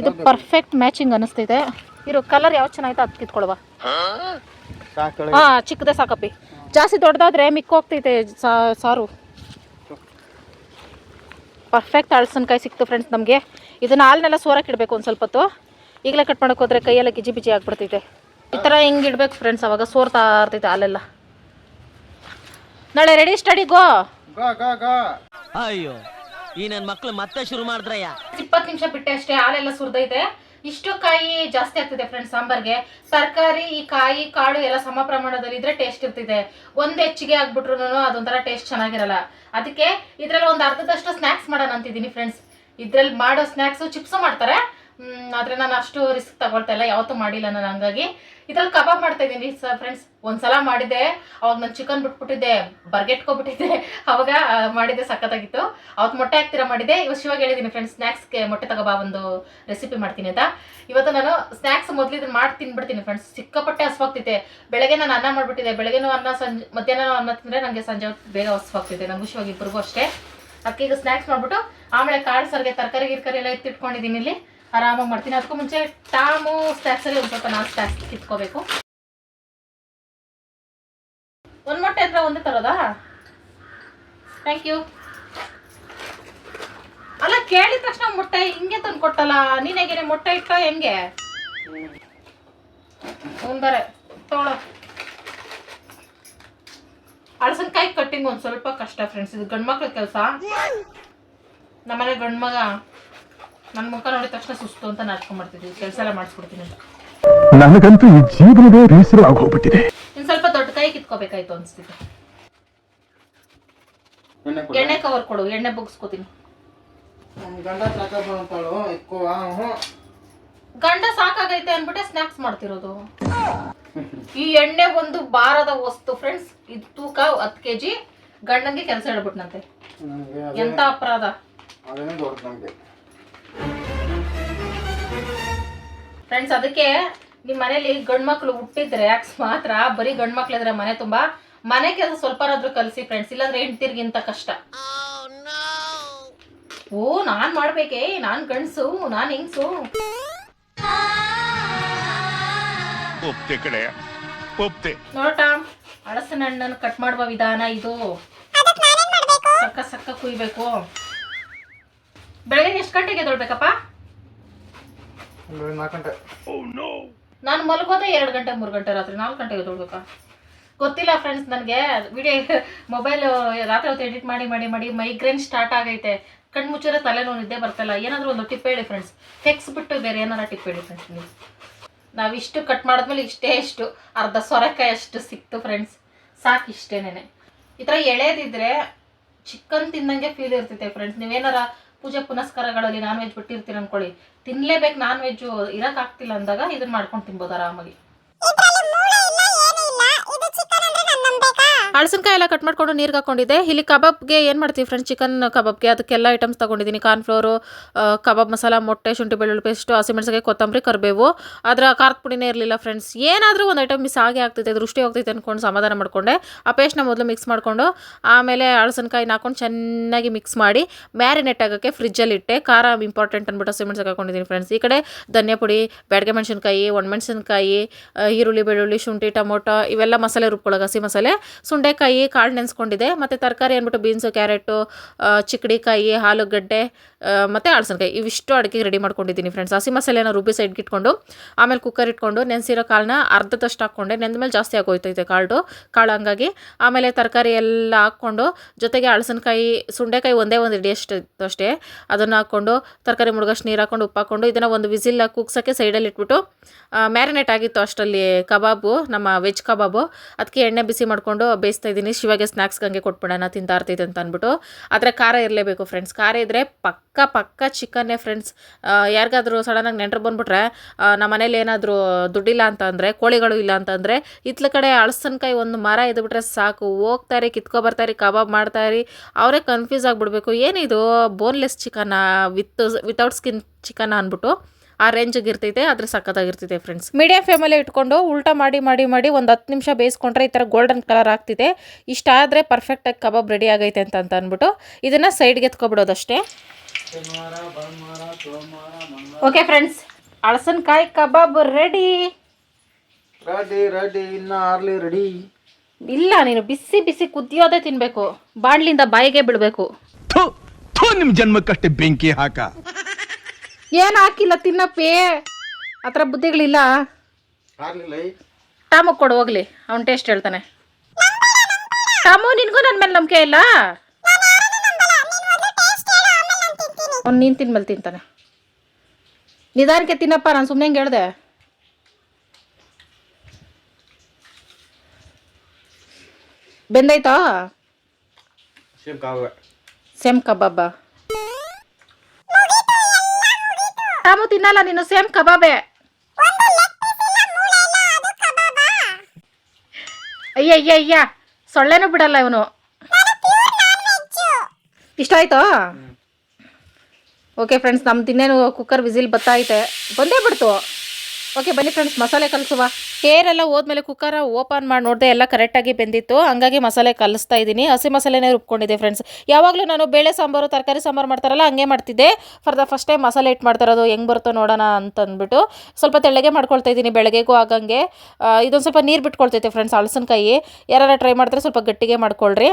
A: ಇದು ಪರ್ಫೆಕ್ಟ್ ಮ್ಯಾಚಿಂಗ್ ಅನಿಸ್ತೈತೆ ಇರೋ ಕಲರ್ ಯಾವ್ದು ಚೆನ್ನಾಗಿತ್ತು ಅದು ಕಿತ್ಕೊಳ್ವಾ. ಹಾಂ ಚಿಕ್ಕದೇ ಸಾಕಪ್ಪಿ. ಜಾಸ್ತಿ ದೊಡ್ಡದಾದ್ರೆ ಮಿಕ್ಕೋಗ್ತೈತೆ ಸಾರು. ಪರ್ಫೆಕ್ಟ್ ಅಳಸನ್ಕಾಯಿ ಸಿಕ್ತು ಫ್ರೆಂಡ್ಸ್ ನಮಗೆ. ಇದನ್ನು ಹಾಲನ್ನೆಲ್ಲ ಸೋರಕ್ಕೆ ಇಡಬೇಕು ಒಂದು ಸ್ವಲ್ಪ ಹೊತ್ತು. ಈಗಲೇ ಕಟ್ ಮಾಡೋಕೆ ಹೋದ್ರೆ ಕೈಯೆಲ್ಲ ಗಿಜಿ ಬಿಜಿ ಆಗಿಬಿಡ್ತೈತೆ. ಈ ಥರ ಹಿಂಗೆ ಇಡಬೇಕು ಫ್ರೆಂಡ್ಸ್ ಅವಾಗ ಸೋರ್ತಾ ಇರ್ತೈತೆ ಹಾಲೆಲ್ಲ. ನಾಳೆ ರೆಡಿ ಸ್ಟಡಿ ಗೋ
F: ಗ ಗ ಗಾ.
C: ಅಯ್ಯೋ ಈ ನನ್ ಮಕ್ಳು ಮತ್ತೆ ಶುರು ಮಾಡಿದ್ರಯ್ಯ.
A: ಇಪ್ಪತ್ತು ನಿಮಿಷ ಬಿಟ್ಟೆ ಅಷ್ಟೇ ಹಾಲೆಲ್ಲ ಸುರಿದೈತೆ. ಇಷ್ಟು ಕಾಯಿ ಜಾಸ್ತಿ ಆಗ್ತಿದೆ ಫ್ರೆಂಡ್ಸ್ ಸಾಂಬಾರ್ಗೆ. ತರಕಾರಿ ಈ ಕಾಯಿ ಕಾಳು ಎಲ್ಲ ಸಮ ಪ್ರಮಾಣದಲ್ಲಿ ಇದ್ರೆ ಟೇಸ್ಟ್ ಇರ್ತಿದೆ. ಒಂದು ಹೆಚ್ಚಿಗೆ ಆಗ್ಬಿಟ್ರು ಅದೊಂಥರ ಟೇಸ್ಟ್ ಚೆನ್ನಾಗಿರಲ್ಲ. ಅದಕ್ಕೆ ಇದ್ರಲ್ಲಿ ಒಂದು ಅರ್ಧದಷ್ಟು ಸ್ನ್ಯಾಕ್ಸ್ ಮಾಡೋಣ ಅಂತಿದ್ದೀನಿ ಫ್ರೆಂಡ್ಸ್ ಇದ್ರಲ್ಲಿ ಮಾಡೋ ಸ್ನ್ಯಾಕ್ಸು ಚಿಪ್ಸು ಮಾಡ್ತಾರೆ. ಆದರೆ ಆದ್ರೆ ನಾನು ಅಷ್ಟು ರಿಸ್ಕ್ ತಗೊಳ್ತಾ ಇಲ್ಲ ಯಾವತ್ತೂ ಮಾಡಿಲ್ಲ ನಾನು ಹಂಗಾಗಿ. ಇದ್ರಲ್ಲಿ ಕಬಾಬ್ ಮಾಡ್ತಾ ಇದ್ದೀನಿ ಫ್ರೆಂಡ್ಸ್ ಒಂದ್ಸಲ ಮಾಡಿದ್ದೆ ಅವಾಗ ನಾನು ಚಿಕನ್ ಬಿಟ್ಬಿಟ್ಟಿದ್ದೆ ಬರ್ಗೆಟ್ಕೊಬಿಟ್ಟಿದ್ದೆ ಅವಾಗ ಮಾಡಿದ್ದೆ ಸಖತ್ತಾಗಿತ್ತು. ಅವತ್ತು ಮೊಟ್ಟೆ ಹಾಕ್ತಿರ ಮಾಡಿದ್ದೆ ಇವತ್ತು ಶಿವಾಗ ಹೇಳಿದ್ದೀನಿ ಫ್ರೆಂಡ್ಸ್ ಸ್ನ್ಯಾಕ್ಸ್ಗೆ ಮೊಟ್ಟೆ ತಗೋಬಾ ಒಂದು ರೆಸಿಪಿ ಮಾಡ್ತೀನಿ ಅಂತ. ಇವತ್ತು ನಾನು ಸ್ನ್ಯಾಕ್ಸ್ ಮೊದಲು ಇದನ್ನ ಮಾಡಿ ತಿನ್ಬಿಡ್ತೀನಿ ಫ್ರೆಂಡ್ಸ್ ಸಿಕ್ಕಾಪಟ್ಟೆ ಹಸ್ವಾಗ್ತಿದೆ. ಬೆಳಗ್ಗೆ ನಾನು ಅನ್ನ ಮಾಡಿಬಿಟ್ಟಿದ್ದೆ. ಬೆಳಗ್ಗೆನೂ ಅನ್ನ, ಸಂಜೆ, ಮಧ್ಯಾಹ್ನ ಅನ್ನ ತಿಂದರೆ ನನಗೆ ಸಂಜೆ ಬೇಗ ಹಸ್ವಾಗ್ತಿದೆ. ನಮಗೂ ಶಿವಾಗ ಇಬ್ಬರಿಗೂ ಅಷ್ಟೇ. ಅದಕ್ಕೆ ಈಗ ಸ್ನ್ಯಾಕ್ಸ್ ಮಾಡ್ಬಿಟ್ಟು, ಆಮೇಲೆ ಕಾಳು, ಸರ್ಗೆ, ತರಕಾರಿ, ಗಿರ್ಕರಿ ಎಲ್ಲ ಎತ್ತಿಟ್ಕೊಂಡಿದ್ದೀನಿ ಇಲ್ಲಿ. ಆರಾಮಾಗಿ ಮಾಡ್ತೀನಿ. ಅದಕ್ಕೂ ಮುಂಚೆ ಟಾಮು, ಸ್ಟ್ಯಾಕ್ಸಲ್ಲಿ ಒಂದು ಸ್ವಲ್ಪ ನಾನು ಸ್ಟ್ಯಾಕ್ಸ್ ಕಿತ್ಕೋಬೇಕು ಒಂದು ಮೊಟ್ಟೆ ಹತ್ರ ಒಂದೇ ತರೋದಾ? ಥ್ಯಾಂಕ್ ಯು ಅಲ್ಲ, ಕೇಳಿದ ತಕ್ಷಣ ಮೊಟ್ಟೆ ಹಿಂಗೆ ತಂದು ಕೊಟ್ಟಲ್ಲ. ನೀನೇಗೆ ಮೊಟ್ಟೆ ಇಟ್ಟ ಹೆಂಗೆ? ಒಂದರೆ ತೋಳ. ಅಳಸನ್ಕಾಯಿ ಕಟ್ಟಿಂಗ್ ಒಂದು ಸ್ವಲ್ಪ ಕಷ್ಟ ಫ್ರೆಂಡ್ಸ್ ಇದು ಗಂಡು ಮಕ್ಳ ಕೆಲಸ. ನಮ್ಮನೆ ಗಂಡು ಮಗ ನನ್ನ ಮುಖ ನೋಡಿದ ತಕ್ಷಣ ಸುಸ್ತು ಅಂತ ನಾಚ್ಕೊಂಡ್ಬರ್ತಿದ್ವಿ ಕೆಲಸ ಎಲ್ಲ ಮಾಡಿಸ್ಕೊಡ್ತೀನಿ ಅಂತ.
D: ನನಗಂತೂ ಈ ಜೀವನವೇ ಬೇಸರ ಆಗೋಗ್ಬಿಟ್ಟಿದೆ.
A: ಇನ್ನು ಸ್ವಲ್ಪ ದೊಡ್ಡ ಕೈ ಕಿತ್ಕೋಬೇಕಾಯ್ತು ಅನ್ಸ್ತಿದೆ.
F: ಎಣ್ಣೆ
A: ಕವರ್ ಕೊಡು ಎಣ್ಣೆ ಬುಗ್ಸ್ಕೋತೀನಿ.
F: ಗಂಡ ಸಾಕಪ್ಪ ಅಂತಾಳು ಇಕ್ಕೋ ಹ್ಞೂ.
A: ಗಂಡ ಸಾಕಾಗೈತೆ ಅನ್ಬಿಟ್ಟೆ ಸ್ನಾಕ್ಸ್ ಮಾಡ್ತಿರೋದು. ಈ ಎಣ್ಣೆ ಒಂದು ಭಾರದ ವಸ್ತು ಫ್ರೆಂಡ್ಸ್ ಇದು ತೂಕ ಹತ್ ಕೆ ಜಿ ಗಂಡಂಗೆ ಕೆಲಸ ಹೇಳ್ಬಿಟ್ನಂತೆ. ಎಂತ ಅಪರಾಧ?
F: ಅದೇನೇ ದೊಡ್ಡದು ನಮಗೆ.
A: ಫ್ರೆಂಡ್ಸ್ ಅದಕ್ಕೆ ನಿಮ್ಮ ಮನೇಲಿ ಗಂಡು ಮಕ್ಳು ಹುಟ್ಟಿದ್ರೆ ಯಾಕ್ಸ್ ಮಾತ್ರ? ಬರೀ ಗಂಡು ಮಕ್ಳಿದ್ರೆ ಮನೆ ತುಂಬಾ ಮನೆ ಕೆಲಸ ಸ್ವಲ್ಪನಾದ್ರೂ ಕಲಿಸಿ ಫ್ರೆಂಡ್ಸ್ ಇಲ್ಲಾಂದ್ರೆ ಹೆಂಡ್ತಿರ್ಗಿಂತ ಕಷ್ಟ. ಓ ನಾನ್ ಮಾಡ್ಬೇಕೇ? ನಾನ್ ಗಂಡ್ಸು ನಾನ್ ಹೆಂಗ್ಸು? ನೋಟ ಹಳಸಿನ ಹಣ್ಣನ್ನು ಕಟ್ ಮಾಡುವ ವಿಧಾನ ಇದು. ಸಕ್ಕ ಸಕ್ಕ ಕುಯ್ಬೇಕು. ಬೆಳಗ್ಗೆ ಎಷ್ಟು ಗಂಟೆಗೆ
F: ದೊಡ್ಬೇಕಪ್ಪ ಗಂಟೆ.
A: ನಾನು ಮಲಗೋದೆ ಎರಡು ಗಂಟೆ, ಮೂರು ಗಂಟೆ ರಾತ್ರಿ, ನಾಲ್ಕು ಗಂಟೆಗೆ ಎದ್ದೇಳ್ಬೇಕಾ ಗೊತ್ತಿಲ್ಲ ಫ್ರೆಂಡ್ಸ್ ನನಗೆ ವಿಡಿಯೋ ಮೊಬೈಲ್ ರಾತ್ರಿ ಹೊತ್ತು ಎಡಿಟ್ ಮಾಡಿ ಮಾಡಿ ಮಾಡಿ ಮೈಗ್ರೇನ್ ಸ್ಟಾರ್ಟ್ ಆಗೈತೆ. ಕಣ್ಣು ಮುಚ್ಚಿದ್ರೆ ತಲೆನೋವು, ನಿದ್ದೆ ಬರ್ತಲ್ಲ. ಏನಾದರೂ ಒಂದು ಟಿಪ್ ಹೇಳಿ ಫ್ರೆಂಡ್ಸ್ ಬಿಟ್ಟು ಬೇರೆ ಏನಾರ ಟಿಪ್ ಹೇಳಿ ಫ್ರೆಂಡ್ಸ್ ನೀವು ನಾವಿಷ್ಟು ಕಟ್ ಮಾಡಿದ್ಮೇಲೆ ಇಷ್ಟೇ ಇಷ್ಟು. ಅರ್ಧ ಸೊರೆಕಾಯಿ ಅಷ್ಟು ಸಿಕ್ತು ಫ್ರೆಂಡ್ಸ್ ಸಾಕು ಇಷ್ಟೇನೆ ಈ ಥರ ಎಳೆದಿದ್ರೆ ಚಿಕನ್ ತಿಂದಂಗೆ ಫೀಲ್ ಇರ್ತೈತೆ ಫ್ರೆಂಡ್ಸ್ ನೀವೇನಾರ ಪೂಜೆ ಪುನಸ್ಕಾರಗಳಲ್ಲಿ ನಾನ್ ವೆಜ್ ಬಿಟ್ಟಿರ್ತೀರ ಅನ್ಕೊಳ್ಳಿ. ತಿನ್ಲೇಬೇಕು ನಾನ್ ವೆಜ್ ಆಗ್ತಿಲ್ಲ ಅಂದಾಗ ಇದನ್ನ ಮಾಡ್ಕೊಂಡು ತಿನ್ಬೋದು ಆರಾಮಾಗಿ
E: ಇದ್ರಲ್ಲಿ ಮೂಳೆ ಇಲ್ಲ ಏನೂ ಇಲ್ಲ ಇದು ಚಿಕನ್ ಅಂದ್ರೆ ನಾನು ನಂಬೇಕಾ
A: ಹಳಸಿನಕಾಯಿ ಎಲ್ಲ ಕಟ್ ಮಾಡ್ಕೊಂಡು ನೀರಿಗೆ ಹಾಕೊಂಡಿದ್ದೆ. ಇಲ್ಲಿ ಕಬಾಬ್ಗೆ ಏನು ಮಾಡ್ತೀವಿ ಫ್ರೆಂಡ್ಸ್ ಚಿಕನ್ ಕಬಾಬ್ಗೆ ಅದಕ್ಕೆಲ್ಲ ಐಟಮ್ಸ್ ತೊಗೊಂಡಿದ್ದೀನಿ. ಕಾರ್ನ್ಫ್ಲೋರು ಕಬಾಬ್ ಮಸಾಲ, ಮೊಟ್ಟೆ, ಶುಂಠಿ, ಬೆಳ್ಳುಳ್ಳಿ ಪೇಸ್ಟು ಹಸಿಮೆಣಸಿಗೆ ಕೊತ್ತಂಬರಿ, ಕರಿಬೇವು. ಅದರ ಖಾರದ ಪುಡಿನೇ ಇರಲಿಲ್ಲ ಫ್ರೆಂಡ್ಸ್ ಏನಾದರೂ ಒಂದು ಐಟಮ್ ಮಿಸ್ ಆಗೇ ಆಗ್ತೈತೆ ದೃಷ್ಟಿ ಹೋಗ್ತೈತೆ ಅಂದ್ಕೊಂಡು ಸಮಾಧಾನ ಮಾಡಿಕೊಂಡೆ. ಆ ಪೇಸ್ಟ್ನ ಮೊದಲು ಮಿಕ್ಸ್ ಮಾಡಿಕೊಂಡು, ಆಮೇಲೆ ಹಳಸಿನಕಾಯಿನ ಹಾಕೊಂಡು ಚೆನ್ನಾಗಿ ಮಿಕ್ಸ್ ಮಾಡಿ ಮ್ಯಾರಿನೇಟ್ ಆಗೋಕ್ಕೆ ಫ್ರಿಜ್ಜಲ್ಲಿ ಇಟ್ಟೆ. ಖಾರ ಇಂಪಾರ್ಟೆಂಟ್ ಅಂದ್ಬಿಟ್ಟು ಹಸಿಮೆಣಸಿಗೆ ಹಾಕೊಂಡಿದ್ದೀನಿ ಫ್ರೆಂಡ್ಸ್ ಈ ಕಡೆ ಧನಿಯಾ ಪುಡಿ, ಬ್ಯಾಡಗೆ ಮೆಣಸಿನ್ಕಾಯಿ ಒಣಮೆಣಸಿನ್ಕಾಯಿ ಈರುಳ್ಳಿ, ಬೆಳ್ಳುಳ್ಳಿ, ಶುಂಠಿ, ಟೊಮೊಟೊ, ಇವೆಲ್ಲ ಮಸಾಲೆ ರುಬ್ಕೊಳ್ಳೋಕೆ ಹಸಿ ಮಸಾಲೆ. ಸುಂಡೆಕಾಯಿ ಕಾಳು ನೆನೆಸ್ಕೊಂಡಿದೆ ಮತ್ತು ತರಕಾರಿ ಅಂದ್ಬಿಟ್ಟು ಬೀನ್ಸು, ಕ್ಯಾರೆಟು ಚಿಕ್ಕಡಿಕಾಯಿ ಆಲೂಗಡ್ಡೆ ಮತ್ತು ಹಳಸನ್ಕಾಯಿ ಇವಿಷ್ಟು ಅಡುಗೆಗೆ ರೆಡಿ ಮಾಡ್ಕೊಂಡಿದ್ದೀನಿ ಫ್ರೆಂಡ್ಸ್ ಹಸಿ ಮಸಾಲೆನ ರುಬ್ಬಿ ಸೈಡ್ಗೆ ಇಟ್ಕೊಂಡು, ಆಮೇಲೆ ಕುಕ್ಕರ್ ಇಟ್ಕೊಂಡು, ನೆನೆಸಿರೋ ಕಾಳನ್ನ ಅರ್ಧದಷ್ಟು ಹಾಕ್ಕೊಂಡೆ. ನೆಂದ ಮೇಲೆ ಜಾಸ್ತಿ ಆಗೋಯ್ತೈತೆ ಕಾಳು ಕಾಳು ಹಂಗಾಗಿ. ಆಮೇಲೆ ತರಕಾರಿ ಎಲ್ಲ ಹಾಕ್ಕೊಂಡು, ಜೊತೆಗೆ ಹಳಸನ್ಕಾಯಿ ಸುಂಡೆಕಾಯಿ ಒಂದೇ ಒಂದು ಇಡಿ ಅಷ್ಟು, ಅಷ್ಟೇ. ಅದನ್ನು ಹಾಕ್ಕೊಂಡು, ತರಕಾರಿ ಮುಳುಗಷ್ಟು ನೀರು ಹಾಕ್ಕೊಂಡು, ಉಪ್ಪು ಹಾಕ್ಕೊಂಡು, ಇದನ್ನು ಒಂದು ವಿಸಿಲ್ ಕುಗ್ಸೋಕ್ಕೆ ಸೈಡಲ್ಲಿ ಇಟ್ಬಿಟ್ಟು ಮ್ಯಾರಿನೇಟ್ ಆಗಿತ್ತು ಅಷ್ಟರಲ್ಲಿ ಕಬಾಬು, ನಮ್ಮ ವೆಜ್ ಕಬಾಬು. ಅದಕ್ಕೆ ಎಣ್ಣೆ ಬಿಸಿ ಮಾಡಿಕೊಂಡು ಬೇಯಿಸ್ತಾ ಇದ್ದೀನಿ. ಶಿವಾಗೆ ಸ್ನ್ಯಾಕ್ಸ್ ಹಂಗೆ ಕೊಟ್ಬಿಡೋಣ, ತಿಂತಾ ಇರ್ತೈತೆ ಅಂತ ಅಂದ್ಬಿಟ್ಟು. ಆದರೆ ಖಾರ ಇರಲೇಬೇಕು ಫ್ರೆಂಡ್ಸ್ ಖಾರ ಇದ್ದರೆ ಪಕ್ಕ ಪಕ್ಕ ಚಿಕನ್ನೇ ಫ್ರೆಂಡ್ಸ್ ಯಾರಿಗಾದರೂ ಸಡನ್ನಾಗಿ ನೆಂಟರು ಬಂದುಬಿಟ್ರೆ ನಮ್ಮ ಮನೇಲಿ ಏನಾದರೂ ದುಡ್ಡಿಲ್ಲ ಅಂತ ಅಂದರೆ, ಕೋಳಿಗಳು ಇಲ್ಲ ಅಂತಂದರೆ ಇತ್ಲ ಕಡೆ ಅಳಸನ್ಕಾಯಿ ಒಂದು ಮರ ಇದ್ಬಿಟ್ರೆ ಸಾಕು. ಹೋಗ್ತಾರೆ ಕಿತ್ಕೊಬರ್ತಾರೆ ಕಬಾಬ್ ಮಾಡ್ತಾರೆ ಅವರೇ ಕನ್ಫ್ಯೂಸ್ ಆಗಿಬಿಡ್ಬೇಕು. ಏನಿದು? ಬೋನ್ಲೆಸ್ ಚಿಕನ್ನ ವಿತ್ ವಿತೌಟ್ ಸ್ಕಿನ್ ಚಿಕನ್ ಅಂದ್ಬಿಟ್ಟು. ಆ ರೇಂಜಿಗೆ ಇರ್ತೈತೆ ಆದರೆ ಸಖತ್ತಾಗಿರ್ತೈತೆ ಫ್ರೆಂಡ್ಸ್ ಮೀಡಿಯಂ ಫ್ಲೇಮಲ್ಲಿ ಇಟ್ಕೊಂಡು ಉಲ್ಟಾ ಮಾಡಿ ಮಾಡಿ ಮಾಡಿ ಒಂದು ಹತ್ತು ನಿಮಿಷ ಬೇಯಿಸ್ಕೊಂಡ್ರೆ ಈ ಥರ ಗೋಲ್ಡನ್ ಕಲರ್ ಆಗ್ತಿದೆ. ಇಷ್ಟಾದರೆ ಪರ್ಫೆಕ್ಟಾಗಿ ಕಬಾಬ್ ರೆಡಿ ಆಗೈತೆ ಅಂತ ಅಂತ ಅಂದ್ಬಿಟ್ಟು ಇದನ್ನು ಸೈಡ್ಗೆ ಎತ್ಕೊಬಿಡೋದಷ್ಟೇ ಓಕೆ ಫ್ರೆಂಡ್ಸ್ ಅಳಸನ್ಕಾಯಿ ಕಬಾಬ್ ರೆಡಿ
F: ರೆಡಿ ರೆಡಿ ಇನ್ನ ಆರ್ಲಿ ರೆಡಿ
A: ಇಲ್ಲ ನೀನು ಬಿಸಿ ಬಿಸಿ ಕುದಿಯೋದೇ ತಿನ್ಬೇಕು. ಬಾಣ್ಲಿಂದ ಬಾಯಿಗೆ ಬಿಡಬೇಕು
D: ಥೂ ನಿಮ್ಮ ನಿಮ್ ಜನ್ಮಕ್ಕಷ್ಟೇ ಬೆಂಕಿ ಹಾಕ.
A: ಏನು ಹಾಕಿಲ್ಲ ತಿನ್ನಪ್ಪಿ. ಆ ಥರ ಬುದ್ಧಿಗಳಿಲ್ಲ ಟಾಮಗ್ ಕೊಡು ಹೋಗ್ಲಿ. ಅವ್ನು ಟೇಸ್ಟ್ ಹೇಳ್ತಾನೆ. ಟಾಮು ನಿನಗೂ ನನ್ನ ಮೇಲೆ ನಂಬಿಕೆ ಇಲ್ಲ? ಅವ್ನು ನೀನು ತಿನ್ಮೇಲೆ ತಿಂತಾನೆ. ನಿಧಾನಕ್ಕೆ ತಿನ್ನಪ್ಪ ನಾನು ಸುಮ್ಮನೆ ಹೆಂಗೆ ಹೇಳ್ದೆ. ಬೆಂದಾಯ್ತಾ?
F: ಸೇಮ್
A: ಕಬಾಬ. ಟಾಮು ತಿನ್ನಲ್ಲ, ನೀನು ಸೇಮ್ ಕಬಾಬೆ. ಅಯ್ಯ ಅಯ್ಯ ಅಯ್ಯ, ಸೊಳ್ಳೆನೂ ಬಿಡಲ್ಲ ಇವನು. ಇಷ್ಟ ಆಯ್ತಾ? ಓಕೆ ಫ್ರೆಂಡ್ಸ್ ನಮ್ದು ಇನ್ನೇನು ಕುಕ್ಕರ್ ವಿಸಿಲ್ ಬತ್ತೈತೆ ಬಂದೇ ಬಿಡ್ತು. ಓಕೆ ಬನ್ನಿ ಫ್ರೆಂಡ್ಸ್ ಮಸಾಲೆ ಕಲಿಸುವ. ಕೇರೆಲ್ಲ ಹೋದ್ಮೇಲೆ ಕುಕ್ಕರ್ ಓಪನ್ ಮಾಡಿ ನೋಡಿದೆ ಎಲ್ಲ ಕರೆಕ್ಟಾಗಿ ಬೆಂದಿತ್ತು. ಹಂಗಾಗಿ ಮಸಾಲೆ ಕಲಿಸ್ತಾ ಇದ್ದೀನಿ. ಹಸಿ ಮಸಾಲೆನೇ ರುಬ್ಕೊಂಡಿದ್ದೆ ಫ್ರೆಂಡ್ಸ್ ಯಾವಾಗಲೂ ನಾನು ಬೇಳೆ ಸಾಂಬಾರು, ತರಕಾರಿ ಸಾಂಬಾರು ಮಾಡ್ತಾರಲ್ಲ, ಹಂಗೆ ಮಾಡ್ತಿದ್ದೆ. ಫಾರ್ ದ ಫಸ್ಟ್ ಟೈಮ್ ಮಸಾಲೆ ಇಟ್ಟು ಮಾಡ್ತಾ ಇರೋದು ಹೆಂಗೆ ಬರುತ್ತೋ ನೋಡೋಣ ಅಂತಂದ್ಬಿಟ್ಟು ಸ್ವಲ್ಪ ತೆಳ್ಳಗೆ ಮಾಡ್ಕೊಳ್ತಾ ಇದ್ದೀನಿ ಬೆಳಗ್ಗೆಗೂ ಆಗಂಗೆ. ಇದೊಂದು ಸ್ವಲ್ಪ ನೀರು ಬಿಟ್ಕೊಳ್ತೈತೆ ಫ್ರೆಂಡ್ಸ್ ಹಳಸಿನಕಾಯಿ ಯಾರು ಟ್ರೈ ಮಾಡಿದ್ರೆ ಸ್ವಲ್ಪ ಗಟ್ಟಿಗೆ ಮಾಡ್ಕೊಳ್ರಿ.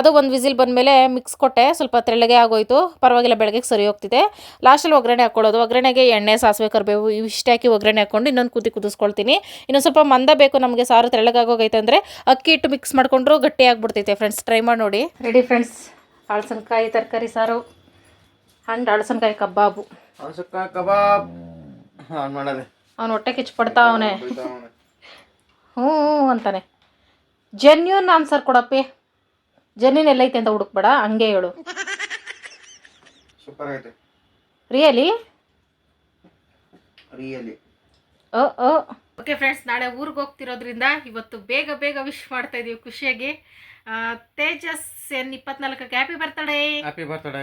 A: ಅದು ಒಂದು ವಿಸಿಲ್ ಬಂದಮೇಲೆ ಮಿಕ್ಸ್ ಕೊಟ್ಟೆ, ಸ್ವಲ್ಪ ತೆಳ್ಳಗೆ ಆಗೋಯ್ತು. ಪರವಾಗಿಲ್ಲ ಬೆಳಗ್ಗೆ ಸರಿ ಹೋಗ್ತಿದೆ. ಲಾಸ್ಟಲ್ಲಿ ಒಗ್ಗರಣೆ ಹಾಕ್ಕೊಳ್ಳೋದು ಒಗ್ಗರಣೆಗೆ ಎಣ್ಣೆ, ಸಾಸಿವೆ, ಕರಿಬೇವು ಇಷ್ಟಾಕಿ ಹಾಕಿ ಒಗ್ಗರಣೆ ಹಾಕ್ಕೊಂಡು ಇನ್ನೊಂದು ಕುದಿ ಕುದಿಸ್ಕೊಳ್ತೀನಿ. ಇನ್ನೊಂದು ಸ್ವಲ್ಪ ಮಂದ ಬೇಕು ನಮಗೆ ಸಾರು ತೆಳ್ಳಗಾಗೋಗೈತೆ ಅಂದರೆ ಅಕ್ಕಿ ಹಿಟ್ಟು ಮಿಕ್ಸ್ ಮಾಡಿಕೊಂಡ್ರು ಗಟ್ಟಿ ಆಗಿಬಿಡ್ತೈತೆ ಫ್ರೆಂಡ್ಸ್ ಟ್ರೈ ಮಾಡಿ ನೋಡಿ. ರೆಡಿ ಫ್ರೆಂಡ್ಸ್ ಹಳಸನ್ಕಾಯಿ ತರಕಾರಿ ಸಾರು ಅಂಡ್ ಹಳಸನ್ಕಾಯಿ
F: ಕಬಾಬು. ಕಬಾಬ್.
A: ಅವ್ನು ಹೊಟ್ಟೆ ಕಿಚ್ಪಡ್ತಾ ಅವನೇ.
F: ಬೈತಾವನೆ.
A: ಹ್ಞೂ ಹ್ಞೂ ಅಂತಾನೆ. ಜೆನ್ಯೂನ್ ಆನ್ಸರ್ ಕೊಡಪ್ಪಿ. ಜೆನ್ಯೂನ್ ಎಲ್ಲೈತೆ ಅಂತ ಹುಡುಕ್ಬೇಡ ಹಂಗೆ ಹೇಳು.
F: ಸೂಪರ್ ಐತೆ
A: really
F: really
A: oh oh okay friends ನಾಳೆ ಊರಿಗೆ ಹೋಗ್ತಿರೋದ್ರಿಂದ ಇವತ್ತು ಬೇಗ ಬೇಗ ವಿಶ್ ಮಾಡ್ತಾ ಇದೀವಿ ಖುಷಿಯಾಗಿ. ಆ, ತೇಜಸ್ ಏನ್ ಇಪ್ಪತ್ನಾಲ್ಕಕ್ಕೆ ಹ್ಯಾಪಿ ಬರ್ತಡೇ
F: ಹ್ಯಾಪಿ ಬರ್ತಡೆ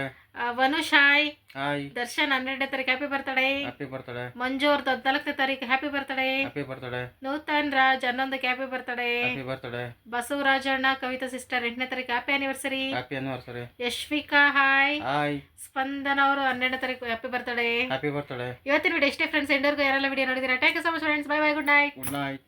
A: ವನುಷಾಯ್
F: ಹಾಯ್.
A: ದರ್ಶನ್ ಹನ್ನೆರಡನೇ ತಾರೀಕು happy birthday
F: happy birthday
A: Manju ಅವ್ರದ್ದು ಹದಿನಾಲ್ಕನೇ ತಾರೀಕು happy birthday
F: happy birthday
A: Nuthan Raj ಹನ್ನೊಂದಕ್ಕೆ ಹ್ಯಾಪಿ ಬರ್ತಡೇ
F: ಹ್ಯಾಪಿ ಬರ್ತಡೆ
A: ಬಸವರಾಜಣ್ಣ ಕವಿತಾ ಸಿಸ್ಟರ್ ಎಂಟನೇ ತಾರೀಕು happy anniversary
F: happy anniversary
A: Yashvika hi
F: hi
A: Spandana ಅವರು ಹನ್ನೆರಡನೇ ತಾರೀಕು ಹ್ಯಾಪಿ ಬರ್ತಡೇ
F: ಹ್ಯಾಪಿ ಬರ್ತಡೆ
A: ಇವತ್ತಿನ ವಿಡಿಯೋ ಎಷ್ಟೇ ಫ್ರೆಂಡ್ಸ್ ಎಂಡರ್ಗೂ ಯಾರೆಲ್ಲ ವಿಡಿಯೋ ನೋಡಿದ್ರೆ thank you so much friends bye bye good night
F: good night